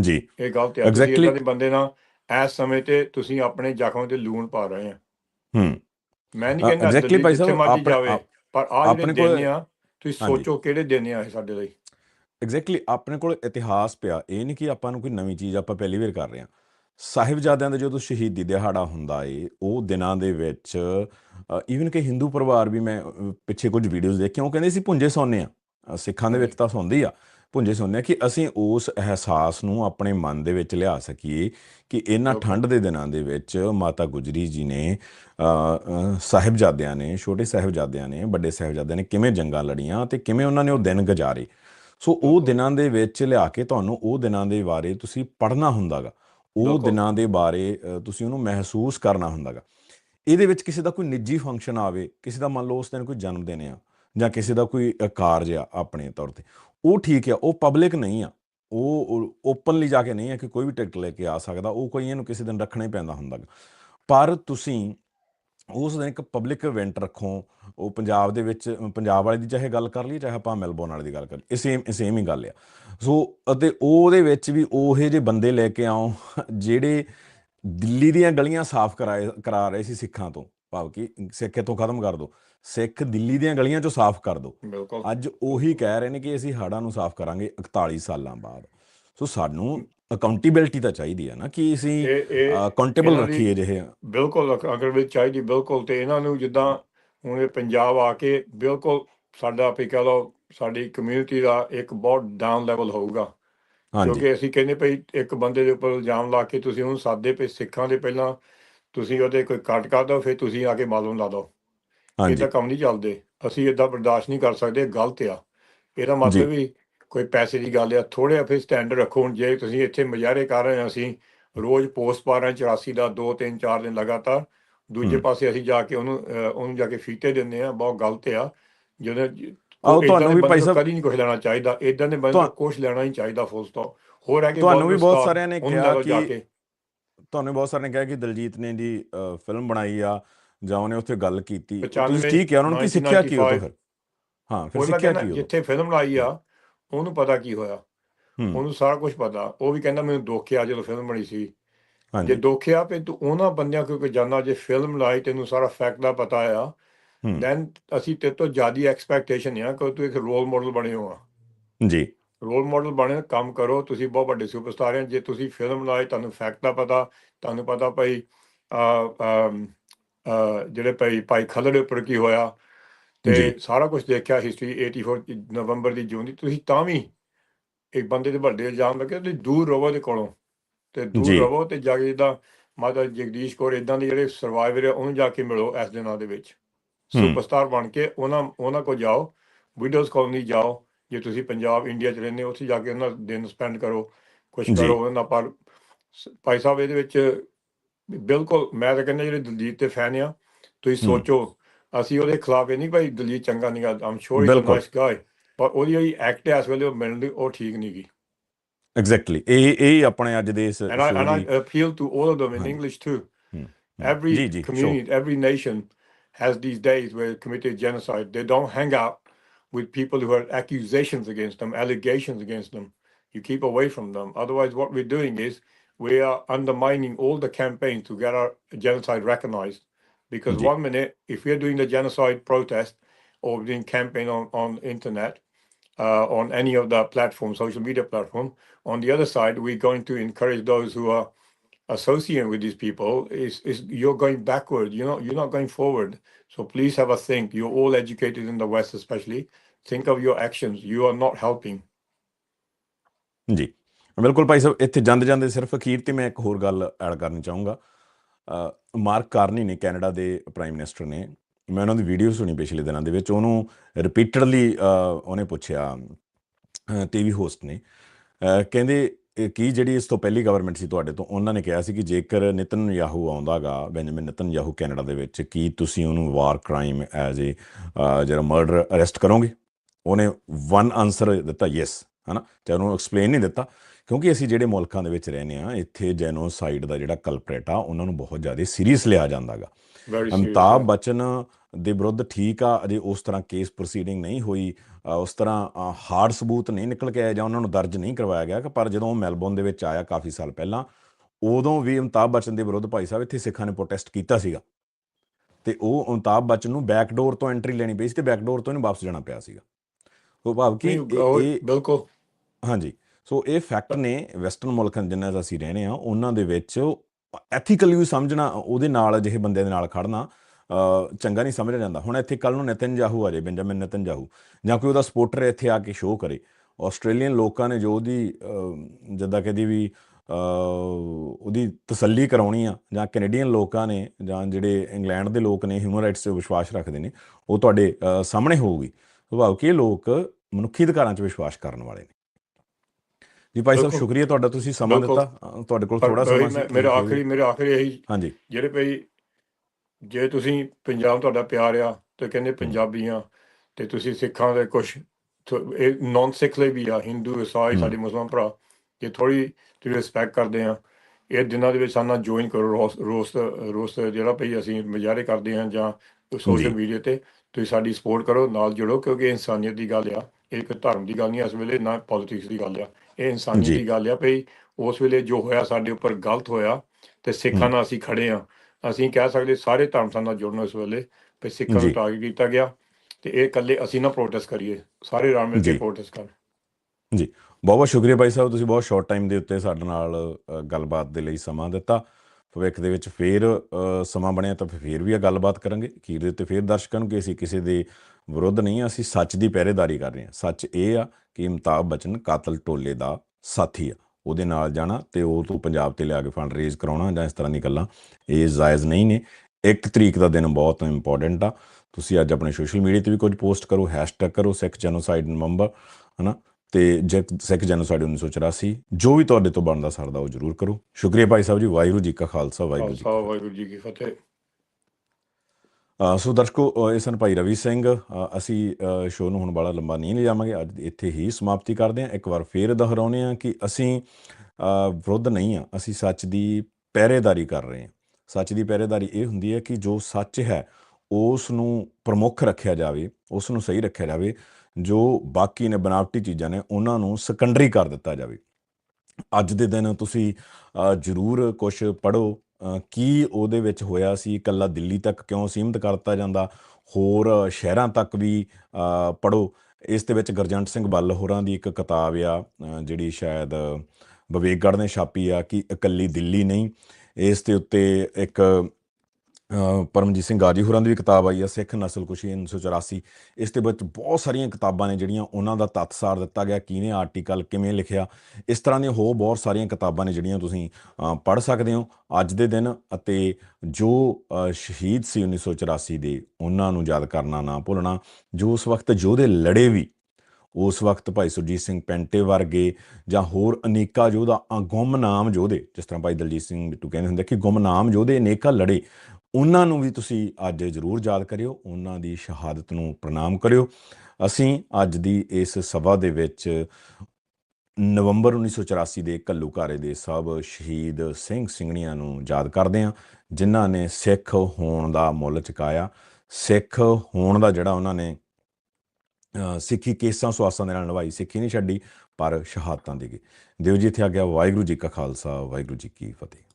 ਜੀ। ਇਹ ਗਲਤ ਆ। ਤੁਸੀਂ Exactly. ਇਦਾਂ ਦੇ ਬੰਦੇ ਨਾਲ ਇਸ ਸਮੇਂ ਤੇ ਤੁਸੀਂ ਆਪਣੇ ਜ਼ਖਮਾਂ ਤੇ ਲੂਣ ਪਾ ਰਹੇ ਆ। ਹੂੰ। ਮੈਂ ਨਹੀਂ ਕਹਿੰਦਾ ਦਿੱਲੀ ਭਾਈ ਸਾਹਿਬ, ਆਪਣੇ- ਜਾਵੇ ਆਪ- ਪਰ ਆ ਜਿਹੜੇ ਆਪਣੇ ਕੋਲ- ਦਿਨ ਆ ਤੁਸੀਂ ਹਾਂਜੀ। ਸੋਚੋ ਕਿਹੜੇ ਦਿਨ ਆ ਇਹ ਸਾਡੇ ਲਈ? ਐਗਜ਼ੈਕਟਲੀ ਆਪਣੇ ਕੋਲ ਇਤਿਹਾਸ ਪਿਆ। ਇਹ ਨਹੀਂ ਕਿ ਆਪਾਂ ਨੂੰ ਕੋਈ ਨਵੀਂ ਚੀਜ਼ ਆਪਾਂ ਪਹਿਲੀ ਵਾਰ ਕਰ ਰਹੇ ਹਾਂ। ਸਾਹਿਬਜ਼ਾਦਿਆਂ ਦਾ ਜਦੋਂ ਸ਼ਹੀਦੀ ਦਿਹਾੜਾ ਹੁੰਦਾ ਏ ਉਹ ਦਿਨਾਂ ਦੇ ਵਿੱਚ ਈਵਨ ਕਿ ਹਿੰਦੂ ਪਰਿਵਾਰ ਵੀ ਮੈਂ ਅ, ਪਿੱਛੇ ਕੁਝ ਵੀਡੀਓਜ਼ ਦੇਖੀਆਂ ਉਹ ਕਹਿੰਦੇ ਸੀ ਪੁੰਜੇ ਸੌਂਦੇ ਆ ਅ, ਸਿੱਖਾਂ ਦੇ ਵਿੱਚ ਤਾਂ ਸੌਂਦੇ ਆ। ਪੁੰਜੇ ਸੌਂਦੇ ਆ ਕਿ ਅਸੀਂ ਉਸ ਅਹਿਸਾਸ ਨੂੰ ਆਪਣੇ ਮਨ ਦੇ ਵਿੱਚ ਲਿਆ ਸਕੀਏ ਕਿ ਇਹਨਾਂ। ਠੰਡ ਦੇ ਦਿਨਾਂ ਦੇ ਵਿੱਚ ਮਾਤਾ ਗੁਜਰੀ ਜੀ ਨੇ ਸਾਹਿਬਜ਼ਾਦਿਆਂ ਨੇ ਛੋਟੇ ਸਾਹਿਬਜ਼ਾਦਿਆਂ ਨੇ ਵੱਡੇ ਸਾਹਿਬਜ਼ਾਦਿਆਂ ਨੇ ਕਿਵੇਂ ਜੰਗਾਂ ਲੜੀਆਂ ਤੇ ਕਿਵੇਂ ਉਹਨਾਂ ਨੇ ਉਹ ਦਿਨ ਗੁਜ਼ਾਰੇ ਸੋ ਉਹ। ਦਿਨਾਂ ਦੇ ਵਿੱਚ ਲਿਆ ਕੇ ਤੁਹਾਨੂੰ ਉਹ ਦਿਨਾਂ ਦੇ ਬਾਰੇ ਤੁਸੀਂ ਪੜ੍ਹਨਾ ਹੁੰਦਾਗਾ ਉਹ। ਦਿਨਾਂ ਦੇ ਬਾਰੇ ਤੁਸੀਂ ਉਹਨੂੰ ਮਹਿਸੂਸ ਕਰਨਾ ਹੁੰਦਾਗਾ ਇਹਦੇ ਵਿੱਚ ਕਿਸੇ ਦਾ ਕੋਈ ਨਿੱਜੀ ਫੰਕਸ਼ਨ ਆਵੇ ਕਿਸੇ ਦਾ ਮੰਨ ਲਓ ਉਸ ਦਿਨ ਕੋਈ ਜਨਮ ਦਿਨ ਆ ਜਾਂ ਕਿਸੇ ਦਾ ਕੋਈ ਕਾਰਜ ਆ ਆਪਣੇ ਤੌਰ ਤੇ, ਉਹ ਠੀਕ ਆ, ਉਹ ਪਬਲਿਕ ਨਹੀਂ ਆ, ਉਹ ਓਪਨਲੀ ਜਾ ਕੇ ਨਹੀਂ ਆ ਕਿ ਕੋਈ ਵੀ ਟਿਕਟ ਲੈ ਕੇ ਆ ਸਕਦਾ, ਉਹ ਕੋਈ ਇਹਨੂੰ ਕਿਸੇ ਦਿਨ ਰੱਖਣਾ ਹੀ ਪੈਂਦਾ ਹੁੰਦਾਗਾ ਪਰ ਤੁਸੀਂ ਉਸ ਦਿਨ ਇੱਕ ਪਬਲਿਕ ਇਵੈਂਟ ਰੱਖੋ, ਉਹ ਪੰਜਾਬ ਦੇ ਵਿੱਚ, ਪੰਜਾਬ ਵਾਲੇ ਦੀ ਚਾਹੇ ਗੱਲ ਕਰ ਲਈ ਚਾਹੇ ਆਪਾਂ ਮੈਲਬੌਰਨ ਵਾਲੇ ਦੀ ਗੱਲ ਕਰ ਲਈ ਸੇਮ ਸੇਮ ਹੀ ਗੱਲ ਆ। ਸੋ, ਅਤੇ ਉਹਦੇ ਵਿੱਚ ਵੀ ਉਹੇ ਜਿਹੇ ਬੰਦੇ ਲੈ ਕੇ ਆਉ ਜਿਹੜੇ ਦਿੱਲੀ ਦੀਆਂ ਗਲੀਆਂ ਸਾਫ਼ ਕਰਾਏ, ਕਰਾ ਰਹੇ ਸੀ ਸਿੱਖਾਂ ਤੋਂ, ਭਾਵ ਕਿ ਸਿੱਖ ਤੋਂ ਖਤਮ ਕਰ ਦਿਓ ਸਿੱਖ ਦਿੱਲੀ ਦੀਆਂ ਗਲੀਆਂ ਚੋਂ ਸਾਫ਼ ਕਰ ਦਿਓ। ਅੱਜ ਉਹੀ ਕਹਿ ਰਹੇ ਨੇ ਕਿ ਅਸੀਂ ਹੜ੍ਹਾਂ ਨੂੰ ਸਾਫ਼ ਕਰਾਂਗੇ 41 ਸਾਲਾਂ ਬਾਅਦ। ਸੋ ਸਾਨੂੰ ਅਕਾਊਂਟੇਬਿਲਟੀ ਤਾਂ ਚਾਹੀਦੀ ਹੈ ਨਾ ਕਿ ਅਸੀਂ ਅਕਾਊਂਟੇਬਲ ਦੀ- ਰੱਖੀਏ ਜਿਹੇ। ਬਿਲਕੁਲ ਅਗ- ਅਗਰ ਵਿੱਚ ਚਾਹੀਦੀ ਬਿਲਕੁਲ ਤੇ ਇਹਨਾਂ ਨੂੰ ਜਿੱਦਾਂ ਹੁਣ ਇਹ ਪੰਜਾਬ ਆ ਕੇ ਬਿਲਕੁਲ ਸਾਡਾ ਵੀ ਕਹ ਲਓ ਸਾਡੀ ਕਮਿਊਨਿਟੀ ਦਾ ਇੱਕ ਬਹੁਤ ਡਾਊਨ ਲੈਵਲ ਹੋਊਗਾ। ਕਿਉਂਕਿ ਅਸੀਂ ਕਹਿੰਦੇ ਭਈ ਇੱਕ ਬੰਦੇ ਦੇ ਉੱਪਰ ਇਲਜ਼ਾਮ ਲਾ ਕੇ ਤੁਸੀਂ ਉਹਨੂੰ ਸਾਦੇ ਪਏ ਸਿੱਖਾਂ ਦੇ ਪਹਿਲਾਂ ਤੁਸੀਂ ਉਹਦੇ ਕੋਈ ਕੱਟ ਕਰ ਦਿਓ ਫਿਰ ਤੁਸੀਂ ਆ ਕੇ ਮਾਲੂਮ ਲਾ ਦਿਓ। ਹਾਂਜੀ। ਇਹਦਾ ਕੰਮ ਨਹੀਂ ਚੱਲਦੇ। ਅਸੀਂ ਇਦਾਂ ਬਰਦਾਸ਼ਤ ਨਹੀਂ ਕਰ ਸਕਦੇ ਇਹ ਗਲਤ ਆ। ਇਹਦਾ ਮਤਲਬ ਵੀ ਕੋਈ ਪੈਸੇ ਦੀ ਗੱਲ ਆ ਥੋੜੇ ਫਿਰ ਸਟੈਂਡਰਡ ਰੱਖੋ ਹੁਣ ਜੇ ਤੁਸੀਂ ਇੱਥੇ ਮਜ਼ਾਰੇ ਕਰ ਰਹੇ ਹੋ ਅਸੀਂ ਰੋਜ਼ ਪੋਸਟ ਪਾ ਰਹੇ ਹਾਂ 84 ਦਾ 2 3 4 ਦਿਨ ਲਗਾਤਾਰ। ਦੂਜੇ। ਪਾਸੇ ਅਸੀਂ ਜਾ ਕੇ ਉਹਨੂੰ ਉਹਨੂੰ ਜਾ ਕੇ ਫੀਤੇ ਦਿੰਦੇ ਆ ਬਹੁਤ ਗਲਤ ਆ। ਜਦੋਂ ਆਓ ਤੁਹਾਨੂੰ ਵੀ ਭਾਈ ਸਾਹਿਬ- ਕਦੀ ਨਹੀਂ ਕੁਝ ਲੈਣਾ ਚਾਹੀਦਾ ਇਦਾਂ ਦੇ ਬੰਦੇ ਕੁਝ ਲੈਣਾ ਹੀ ਚਾਹੀਦਾ ਫੁੱਲ ਸਟਾਪ ਹੋਰ ਹੈ ਕਿ ਤੁਹਾਨੂੰ ਵੀ ਬਹੁਤ ਸਾਰਿਆਂ ਨੇ ਕਿਹਾ ਕਿ ਤੁਹਾਨੂੰ ਬਹੁਤ ਸਾਰਿਆਂ ਨੇ ਕਿਹਾ ਕਿ ਦਲਜੀਤ ਨੇ ਜੀ ਫਿਲਮ ਬਣਾਈ ਆ। ਜਾਂ ਉਹਨੇ ਉੱਥੇ ਗੱਲ ਕੀਤੀ ਤੁਸੀਂ 95, ਠੀਕ ਕਿਹਾ ਉਹਨਾਂ ਨੂੰ ਕੀ ਸਿੱਖਿਆ ਕੀ ਉਹ ਤੋਂ 1995 ਫਿਰ? ਹਾਂ ਫਿਰ ਸਿੱਖਿਆ ਕੀ ਉਹ? ਜਿੱਥੇ ਫਿਲਮ ਲਾਈ ਆ ਉਹਨੂੰ ਪਤਾ ਕੀ ਹੋਇਆ? ਉਹਨੂੰ ਸਾਰਾ ਕੁਝ ਪਤਾ। ਉਹ ਵੀ ਕਹਿੰਦਾ ਮੈਨੂੰ ਦੁੱਖ ਆ ਜਦੋਂ ਫਿਲਮ ਬਣੀ ਸੀ। ਜੇ ਦੁੱਖ ਆ ਵੀ ਤੂੰ ਉਹਨਾਂ ਬੰਦਿਆਂ ਕਿਉਂਕਿ ਜਾਨਾ ਜੇ ਫਿਲਮ ਲਾਈ ਤੈਨੂੰ ਸਾਰਾ ਫੈਕਟ ਦਾ ਪਤਾ ਆ ਦੈਨ ਅਸੀਂ ਤੇ ਤੋਂ ਜ਼ਿਆਦੀ ਐਕਸਪੈਕਟੇਸ਼ਨ ਆ ਕਿ ਤੂੰ ਇੱਕ ਰੋਲ ਮਾਡਲ ਬਣੇ ਹੋ। ਜੀ। ਰੋਲ ਮਾਡਲ ਬਣੇ ਕੰਮ ਕਰੋ ਤੁਸੀਂ ਬਹੁਤ ਵੱਡੇ ਸੁਪਰਸਟਾਰ ਹੋ ਜੇ ਤੁਸੀਂ ਫਿਲਮ ਲਾਏ ਤੁਹਾਨੂੰ ਫੈਕਟ ਦਾ ਪਤਾ ਤੁਹਾਨੂੰ ਪਤਾ ਭਾਈ ਜਿਹੜੇ ਭਾਈ ਭਾਈ ਖਲੜੇ ਉੱਪਰ ਕੀ ਹੋਇਆ ਤੇ। ਸਾਰਾ ਕੁਝ ਦੇਖਿਆ ਹਿਸਟਰੀ 84 ਦੀ ਨਵੰਬਰ ਦੀ ਜੂਨ ਦੀ ਤੁਸੀਂ ਤਾਂ ਵੀ ਇੱਕ ਬੰਦੇ ਦੇ ਵੱਡੇ ਇਲਜ਼ਾਮ ਲੱਗੇ ਤੁਸੀਂ ਦੂਰ ਰਹੋ ਦੇ ਕੋਲੋਂ ਤੇ ਦੂਰ। ਰਹੋ ਤੇ ਜਾ ਕੇ ਜਿੱਦਾਂ ਮਾਤਾ ਜਗਦੀਸ਼ ਕੌਰ ਇਦਾਂ ਦੇ ਜਿਹੜੇ ਸਰਵਾਈਵਰ ਆ ਉਹਨੂੰ ਜਾ ਕੇ ਮਿਲੋ ਇਸ ਦਿਨਾਂ ਦੇ ਵਿੱਚ। ਸੁਪਰਸਟਾਰ ਬਣ ਕੇ ਉਹਨਾਂ ਉਹਨਾਂ ਕੋ ਜਾਓ ਵਿਡੋਜ਼ ਕਾਲੋਨੀ ਜਾਓ ਜੇ ਤੁਸੀਂ ਪੰਜਾਬ ਇੰਡੀਆ ਚ ਰਹਿੰਦੇ ਹੋ ਉੱਥੇ ਜਾ ਕੇ ਉਹਨਾਂ ਦਿਨ ਸਪੈਂਡ ਕਰੋ ਕੁਝ। ਕਰੋ ਉਹਨਾਂ ਪਰ ਭਾਈ ਸਾਹਿਬ ਇਹਦੇ ਵਿੱਚ ਬਿਲਕੁਲ ਮੈਂ ਤਾਂ ਕਹਿੰਦਾ ਜਿਹੜੇ ਦਲਜੀਤ ਦੇ ਫੈਨ ਆ ਤੁਸੀਂ ਹੂੰ। ਸੋਚੋ ਅਸੀਂ ਉਹਦੇ ਖਿਲਾਫ ਇਹ ਨਹੀਂ ਭਾਈ ਦਲਜੀਤ ਚੰਗਾ ਨਹੀਂ ਗਾ ਆਮ ਸ਼ੋਰ ਅ ਬਿਲਕੁਲ। ਗਾਇ ਪਰ ਉਹਦੀ ਜਿਹੜੀ ਐਕਟ ਹੈ ਇਸ ਵੇਲੇ ਉਹ ਮਿਲਣ ਦੀ ਉਹ ਠੀਕ ਨਹੀਂ ਗੀ ਐਗਜ਼ੈਕਟਲੀ ਇਹ ਇਹ ਹੀ ਆਪਣੇ ਅੱਜ ਦੇ ਇਸ and I and show I the appeal to all of them in ਹਾਂਜੀ। English too ਹੂੰ, every ਜੀ ਜੀ sure. community every nation has these days where it committed genocide they don't hang out with people who have accusations against them allegations against them you keep away from them otherwise what we're doing is we are undermining all the campaigns to get our genocide recognized. Because Indeed. one minute if we're doing the genocide protest or doing campaign on on internet uh, on any of the platforms social media platform on the other side we're going to encourage those who are associating with these people is is you're going backward. You're not you're not going forward. So please have a think. You're all educated in the west especially. Think of your actions. You are not helping. ਜੀ ਬਿਲਕੁਲ ਭਾਈ ਸਾਹਿਬ, ਇੱਥੇ ਜਾਂਦੇ ਜਾਂਦੇ ਸਿਰਫ ਅਖੀਰ ਤੇ ਮੈਂ ਇੱਕ ਹੋਰ ਗੱਲ ਐਡ ਕਰਨੀ ਚਾਹੂੰਗਾ। ਮਾਰਕ ਕਾਰਨੀ ਨੇ ਕੈਨੇਡਾ ਦੇ ਪ੍ਰਾਈਮ ਮਿਨਿਸਟਰ ਨੇ, ਮੈਂ ਉਹਨਾਂ ਦੀ ਵੀਡੀਓ ਸੁਣੀ ਪਿਛਲੇ ਦਿਨਾਂ ਦੇ ਵਿੱਚ, ਉਹਨੂੰ ਰਿਪੀਟਡਲੀ ਉਹਨੇ ਪੁੱਛਿਆ ਟੀਵੀ ਹੋਸਟ ਨੇ ਕਹਿੰਦੇ ਕੀ ਜਿਹੜੀ ਇਸ ਤੋਂ ਪਹਿਲੀ ਗਵਰਨਮੈਂਟ ਸੀ ਤੁਹਾਡੇ ਤੋਂ? ਉਹਨਾਂ ਨੇ ਕਿਹਾ ਸੀ ਕਿ ਜੇਕਰ ਨਿਤਨ ਯਾਹੂ ਆਉਂਦਾਗਾ, ਬੈਂਜਾਮਿਨ ਨਿਤਨ ਯਾਹੂ ਕੈਨੇਡਾ ਦੇ ਵਿੱਚ, ਕੀ ਤੁਸੀਂ ਉਹਨੂੰ ਵਾਰ ਕ੍ਰਾਈਮ ਐਜ਼ ਏ ਜਿਹੜਾ ਮਰਡਰ ਅਰੈਸਟ ਕਰੋਗੇ? ਉਹਨੇ ਵਨ ਆਨਸਰ ਦਿੱਤਾ ਯੈਸ ਹਨਾ? ਤੇ ਉਹਨੂੰ ਐਕਸਪਲੇਨ ਨਹੀਂ ਦਿੱਤਾ। ਕਿਉਂਕਿ ਅਸੀਂ ਜਿਹੜੇ ਮੁਲਕਾਂ ਦੇ ਵਿੱਚ ਰਹਿੰਦੇ ਆ ਇੱਥੇ ਜੈਨੋਸਾਈਡ ਦਾ ਜਿਹੜਾ ਕਲਪਰੇਟ ਆ ਉਹਨਾਂ ਨੂੰ ਬਹੁਤ ਜ਼ਿਆਦਾ ਸੀਰੀਅਸ ਲਿਆ ਜਾਂਦਾਗਾ ਅਮਿਤਾਭ ਬਚਨ ਦੇ ਵਿਰੁੱਧ ਠੀਕ ਆ ਅਜੇ ਉਸ ਤਰ੍ਹਾਂ ਕੇਸ ਪ੍ਰੋਸੀਡਿੰਗ ਨਹੀਂ ਹੋਈ ਉਸ ਤਰ੍ਹਾਂ ਹਾਰਡ ਸਬੂਤ ਨਹੀਂ ਨਿਕਲ ਕੇ ਆਇਆ ਜਾਂ ਉਹਨਾਂ ਨੂੰ ਦਰਜ ਨਹੀਂ ਕਰਵਾਇਆ ਗਿਆ ਪਰ ਜਦੋਂ ਉਹ ਮੈਲਬੌਰਨ ਦੇ ਵਿੱਚ ਆਇਆ ਕਾਫੀ ਸਾਲ ਪਹਿਲਾਂ ਉਦੋਂ ਵੀ ਅਮਿਤਾਭ ਬਚਨ ਦੇ ਵਿਰੁੱਧ ਭਾਈ ਸਾਹਿਬ ਇੱਥੇ ਸਿੱਖਾਂ ਨੇ ਪ੍ਰੋਟੈਸਟ ਕੀਤਾ ਸੀਗਾ। ਤੇ ਉਹ ਅਮਿਤਾਭ ਬਚਨ ਨੂੰ ਬੈਕਡੋਰ ਤੋਂ ਐਂਟਰੀ ਲੈਣੀ ਪਈ ਸੀ ਤੇ ਬੈਕਡੋਰ ਤੋਂ ਇਹਨੂੰ ਵਾਪਸ ਜਾਣਾ ਪਿਆ ਸੀਗਾ। ਉਹ ਭਾਵ ਕਿ ਇਹ ਬਿਲਕੁਲ। ਹਾਂਜੀ। ਸੋ ਇਹ ਫੈਕਟ ਨੇ ਵੈਸਟਰਨ ਮੁਲਕਾਂ ਜਿਨ੍ਹਾਂ 'ਚ ਅਸੀਂ ਰਹਿੰਦੇ ਆ ਉਹਨਾਂ ਦੇ ਵਿੱਚ ਐਥੀਕਲੀ ਵੀ ਸਮਝਣਾ, ਉਹਦੇ ਨਾਲ ਅਜਿਹੇ ਬੰਦੇ ਦੇ ਨਾਲ ਖੜਨਾ ਚੰਗਾ ਨਹੀਂ ਸਮਝਿਆ ਜਾਂਦਾ। ਹੁਣ ਇੱਥੇ ਕੱਲ ਨੂੰ ਨਿਤਨ ਜਾਹੂ ਆ ਜੇ, ਬੈਂਜਾਮਿਨ ਨਿਤਨ ਜਾਹੂ, ਜਾਂ ਕੋਈ ਉਹਦਾ ਸਪੋਰਟਰ ਇੱਥੇ ਆ ਕੇ ਸ਼ੋਅ ਕਰੇ। ਆਸਟ੍ਰੇਲੀਅਨ ਲੋਕਾਂ ਨੇ ਜੋ ਉਹਦੀ ਜਿੱਦਾਂ ਕਹਦੀ ਵੀ ਉਹਦੀ ਤਸੱਲੀ ਕਰਾਉਣੀ ਆ, ਜਾਂ ਕੈਨੇਡੀਅਨ ਲੋਕਾਂ ਨੇ, ਜਾਂ ਜਿਹੜੇ ਇੰਗਲੈਂਡ ਦੇ ਲੋਕ ਨੇ ਹਿਊਮਨ ਰਾਈਟਸ ਤੇ ਵਿਸ਼ਵਾਸ ਰੱਖਦੇ ਨੇ, ਉਹ ਤੁਹਾਡੇ ਸਾਹਮਣੇ ਹੋਊਗੀ। ਸੁਭਾਵ ਕਿ ਇਹ ਲੋਕ ਮਨੁੱਖੀ ਅਧਿਕਾਰਾਂ 'ਚ ਵਿਸ਼ਵਾਸ ਕਰਨ ਵਾਲੇ ਨੇ। ਜੀ ਭਾਈ ਸਾਹਿਬ। ਸ਼ੁਕਰੀਆ ਤੁਹਾਡਾ ਤੁਸੀਂ ਸਮਾਂ। ਦਿੱਤਾ ਤੁਹਾਡੇ ਕੋਲ ਥੋੜਾ ਸਮਾਂ ਸੀ ਮੇਰਾ ਆਖਰੀ ਮੇਰੇ ਆਖਰੀ ਇਹੀ ਹਾਂਜੀ ਜਿਹੜੇ ਭਈ ਜੇ ਤੁਸੀਂ ਪੰਜਾਬ ਤੁਹਾਡਾ ਪਿਆਰ ਆ ਤੇ ਕਹਿੰਦੇ ਪੰਜਾਬੀਆਂ ਤੇ ਤੁਸੀਂ ਸਿੱਖਾਂ ਦੇ ਕੁਝ ਇਹ ਨਾਨ ਸਿੱਖ ਲਈ ਵੀ ਆ ਹਿੰਦੂ ਹਮ। ਸਾਡੇ ਮੁਸਲਮਾਨ ਭਰਾ ਜੇ ਥੋੜੀ ਤੁਸੀਂ ਰਿਸਪੈਕਟ ਕਰਦੇ ਆ ਇਹ ਦਿਨਾਂ ਦੇ ਵਿੱਚ ਸਾਨਾ ਜੁਆਇਨ ਕਰੋ ਰੋਸ ਰੋਸ ਜਿਹੜਾ ਭਈ ਅਸੀਂ ਮੁਜ਼ਾਹਰੇ ਕਰਦੇ ਹਾਂ ਜਾਂ। ਸੋਸ਼ਲ ਮੀਡੀਆ ਤੇ ਤੁਸੀਂ ਸਾਡੀ ਸਪੋਰਟ ਕਰੋ ਨਾਲ ਜੁੜੋ ਕਿਉਂਕਿ ਇਨਸਾਨੀਅਤ ਦੀ ਗੱਲ ਆ ਇਹ ਇੱਕ ਧਰਮ ਦੀ ਗੱਲ ਨਹੀਂ ਇਸ ਵੇਲੇ ਨਾ ਪੋਲਿਟਿਕਸ ਦੀ ਗੱਲ ਆ ਇਹ ਇਨਸਾਨੀਅਤ ਜੀ। ਦੀ ਗੱਲ ਆ ਭਈ ਉਸ ਵੇਲੇ ਜੋ ਹੋਇਆ ਸਾਡੇ ਉੱਪਰ ਗਲਤ ਹੋਇਆ ਤੇ ਸਿੱਖਾਂ ਨਾਲ ਅਸੀਂ ਖੜੇ ਆ ਅਸੀਂ ਕਹਿ ਸਕਦੇ ਸਾਰੇ ਧਰਮ ਨਾਲ ਜੁੜਨ ਇਸ ਵੇਲੇ ਵੀ ਸਿੱਖਾਂ ਜੀ। ਨੂੰ ਟਾਰਗੇਟ ਕੀਤਾ ਗਿਆ ਤੇ ਇਹ ਇਕੱਲੇ ਅਸੀਂ ਨਾ ਪ੍ਰੋਟੈਸਟ ਕਰੀਏ ਸਾਰੇ ਰਲ ਮਿਲ ਕੇ ਜੀ। ਪ੍ਰੋਟੈਸਟ ਕਰਨ ਜੀ ਬਹੁਤ ਬਹੁਤ ਸ਼ੁਕਰੀਆ ਭਾਈ ਸਾਹਿਬ ਤੁਸੀਂ ਬਹੁਤ ਸ਼ਾਰਟ ਟਾਈਮ ਦੇ ਉੱਤੇ ਸਾਡੇ ਨਾਲ ਅ, ਗੱਲਬਾਤ ਦੇ ਲਈ ਸਮਾਂ ਦਿੱਤਾ ਭਵਿੱਖ ਦੇ ਵਿੱਚ ਫੇਰ ਅ, ਸਮਾਂ ਬਣਿਆ ਤਾਂ ਫੇਰ ਵੀ ਇਹ ਗੱਲਬਾਤ ਕਰਾਂਗੇ ਅਖੀਰ ਦੇ ਉੱਤੇ ਫੇਰ ਦਰਸ਼ਕਾਂ ਨੂੰ ਕਿ ਅਸੀਂ ਕਿਸੇ ਦੇ ਵਿਰੁੱਧ ਨਹੀਂ ਅਸੀਂ ਸੱਚ ਦੀ ਪਹਿਰੇਦਾਰੀ ਕਰ ਰਹੇ ਹਾਂ। ਸੱਚ ਇਹ ਆ ਕਿ ਅਮਿਤਾਭ ਬਚਨ ਕਾਤਲ ਟੋਲੇ ਦਾ ਸਾਥੀ ਆ। ਉਹਦੇ ਨਾਲ ਜਾਣਾ ਤੇ ਉਹ ਤੋਂ ਪੰਜਾਬ ਤੇ ਲਿਆ ਕੇ ਫੰਡ ਰੇਜ਼ ਕਰਾਉਣਾ ਜਾਂ ਇਸ ਤਰ੍ਹਾਂ ਦੀ ਗੱਲਾਂ। ਇਹ ਜਾਇਜ਼ ਨਹੀਂ ਨੇ। ਇੱਕ ਤਰੀਕ ਦਾ ਦਿਨ ਬਹੁਤ ਇੰਪੋਰਟੈਂਟ ਆ। ਤੁਸੀਂ ਅੱਜ ਆਪਣੇ ਸੋਸ਼ਲ ਮੀਡੀਆ ਤੇ ਵੀ ਕੁਝ ਪੋਸਟ ਕਰੋ ਹੈਸ਼ਟੈਗ ਕਰੋ ਸਿੱਖ ਜੈਨੋਸਾਈਡ ਨਵੰਬਰ ਹਨਾ? ਤੇ ਜੇ ਸਿੱਖ ਜੈਨੋਸਾਈਡ 1984 ਜੋ ਵੀ ਤੁਹਾਡੇ ਤੋਂ ਬਣਦਾ ਸਰਦਾ ਉਹ ਜ਼ਰੂਰ ਕਰੋ। ਸ਼ੁਕਰੀਆ ਭਾਈ ਸਾਹਿਬ ਜੀ ਵਾਹਿਗੁਰੂ ਜੀ ਕਾ ਖਾਲਸਾ ਵਾਹਿਗੁਰੂ ਜੀ ਕੀ ਖਾਲਸਾ ਵਾਹਿਗੁਰੂ ਜੀ ਕੀ ਫਤਿਹ। ਸੋ ਦਰਸ਼ਕੋ ਇਹ ਸਨ ਭਾਈ ਰਵੀ ਸਿੰਘ। ਅਸੀਂ ਸ਼ੋਅ ਨੂੰ ਹੁਣ ਬੜਾ ਲੰਬਾ ਨਹੀਂ ਲਿਜਾਵਾਂਗੇ। ਅੱਜ ਇੱਥੇ ਹੀ ਸਮਾਪਤੀ ਕਰਦੇ ਹਾਂ। ਇੱਕ ਵਾਰ ਫੇਰ ਦੁਹਰਾਉਂਦੇ ਹਾਂ ਕਿ ਅਸੀਂ ਵਿਰੁੱਧ ਨਹੀਂ ਆ ਅਸੀਂ ਸੱਚ ਦੀ ਪਹਿਰੇਦਾਰੀ ਕਰ ਰਹੇ ਹਾਂ। ਸੱਚ ਦੀ ਪਹਿਰੇਦਾਰੀ ਇਹ ਹੁੰਦੀ ਹੈ ਕਿ ਜੋ ਸੱਚ ਹੈ, ਉਸ ਨੂੰ ਪ੍ਰਮੁੱਖ ਰੱਖਿਆ ਜਾਵੇ, ਉਸ ਨੂੰ ਸਹੀ ਰੱਖਿਆ ਜਾਵੇ। ਜੋ ਬਾਕੀ ਨੇ ਬਨਾਵਟੀ ਚੀਜ਼ਾਂ ਨੇ, ਉਹਨਾਂ ਨੂੰ ਸੈਕੰਡਰੀ ਕਰ ਦਿੱਤਾ ਜਾਵੇ। ਅੱਜ ਦੇ ਦਿਨ ਤੁਸੀਂ ਜ਼ਰੂਰ ਕੁਝ ਪੜੋ ਕੀ ਉਹਦੇ ਵਿੱਚ ਹੋਇਆ ਸੀ? ਇਕੱਲਾ ਦਿੱਲੀ ਤੱਕ ਕਿਉਂ ਸੀਮਿਤ ਕਰਤਾ ਜਾਂਦਾ? ਹੋਰ ਸ਼ਹਿਰਾਂ ਤੱਕ ਵੀ ਪੜੋ ਇਸ ਦੇ ਵਿੱਚ ਗੁਰਜੰਟ ਸਿੰਘ ਬੱਲ ਹੋਰਾਂ ਦੀ ਇੱਕ ਕਿਤਾਬ ਆ ਜਿਹੜੀ ਸ਼ਾਇਦ ਵਿਵੇਕਗੜ੍ਹ ਨੇ ਛਾਪੀ ਆ ਕਿ ਇਕੱਲੀ ਦਿੱਲੀ ਨਹੀਂ। ਇਸ ਦੇ ਉੱਤੇ ਇੱਕ ਪਰਮਜੀਤ ਸਿੰਘ ਗਾਜੀ ਹੋਰਾਂ ਦੀ ਵੀ ਕਿਤਾਬ ਆਈ ਹੈ ਸਿੱਖ ਨਸਲਕੁਸ਼ੀ 1984 ਇਸ ਦੇ ਵਿੱਚ ਬਹੁਤ ਸਾਰੀਆਂ ਕਿਤਾਬਾਂ ਨੇ ਜਿਹੜੀਆਂ ਉਹਨਾਂ ਦਾ ਤੱਤਸਾਰ ਦਿੱਤਾ ਗਿਆ ਕਿਹਨੇ ਆਰਟੀਕਲ ਕਿਵੇਂ ਲਿਖਿਆ। ਇਸ ਤਰ੍ਹਾਂ ਦੀਆਂ ਹੋਰ ਬਹੁਤ ਸਾਰੀਆਂ ਕਿਤਾਬਾਂ ਨੇ ਜਿਹੜੀਆਂ ਤੁਸੀਂ ਪੜ੍ਹ ਸਕਦੇ ਹੋ। ਅੱਜ ਦੇ ਦਿਨ ਅਤੇ ਜੋ ਸ਼ਹੀਦ ਸੀ 1984 ਦੇ, ਉਹਨਾਂ ਨੂੰ ਯਾਦ ਕਰਨਾ ਨਾ ਭੁੱਲਣਾ। ਜੋ ਉਸ ਵਕਤ ਯੋਧੇ ਲੜੇ ਵੀ ਉਸ ਵਕਤ ਭਾਈ ਸੁਰਜੀਤ ਸਿੰਘ ਪੈਂਟੇ ਵਰਗੇ ਜਾਂ ਹੋਰ ਅਨੇਕਾਂ ਯੋਧਾ ਅ, ਗੁੰਮਨਾਮ ਯੋਧੇ ਜਿਸ ਤਰ੍ਹਾਂ ਭਾਈ ਦਲਜੀਤ ਸਿੰਘ ਬਿੱਟੂ ਕਹਿੰਦੇ ਹੁੰਦੇ ਕਿ ਗੁੰਮਨਾਮ ਯੋਧੇ ਅਨੇਕਾਂ ਲੜੇ ਉਹਨਾਂ ਨੂੰ ਵੀ ਤੁਸੀਂ ਅੱਜ ਜ਼ਰੂਰ ਯਾਦ ਕਰਿਓ ਉਹਨਾਂ ਦੀ ਸ਼ਹਾਦਤ ਨੂੰ ਪ੍ਰਣਾਮ ਕਰਿਓ। ਅਸੀਂ ਅੱਜ ਦੀ ਇਸ ਸਭਾ ਦੇ ਵਿੱਚ ਨਵੰਬਰ 1984 ਦੇ ਘੱਲੂਕਾਰੇ ਦੇ ਸਭ ਸ਼ਹੀਦ ਸਿੰਘ ਸਿੰਘਣੀਆਂ ਨੂੰ ਯਾਦ ਕਰਦੇ ਹਾਂ ਜਿਨ੍ਹਾਂ ਨੇ ਸਿੱਖ ਹੋਣ ਦਾ ਮੁੱਲ ਚੁਕਾਇਆ। ਸਿੱਖ ਹੋਣ ਦਾ ਜਿਹੜਾ ਉਹਨਾਂ ਨੇ ਸਿੱਖੀ ਕੇਸਾਂ ਸੁਆਸਾਂ ਦੇ ਨਾਲ ਨਿਭਾਈ, ਸਿੱਖੀ ਨਹੀਂ ਛੱਡੀ, ਪਰ ਸ਼ਹਾਦਤਾਂ ਦੇ ਗਏ। ਦਿਓ ਜੀ, ਇੱਥੇ ਆ ਗਿਆ ਵਾਹਿਗੁਰੂ ਜੀ ਕਾ ਖਾਲਸਾ, ਵਾਹਿਗੁਰੂ ਜੀ ਕੀ ਫਤਿਹ।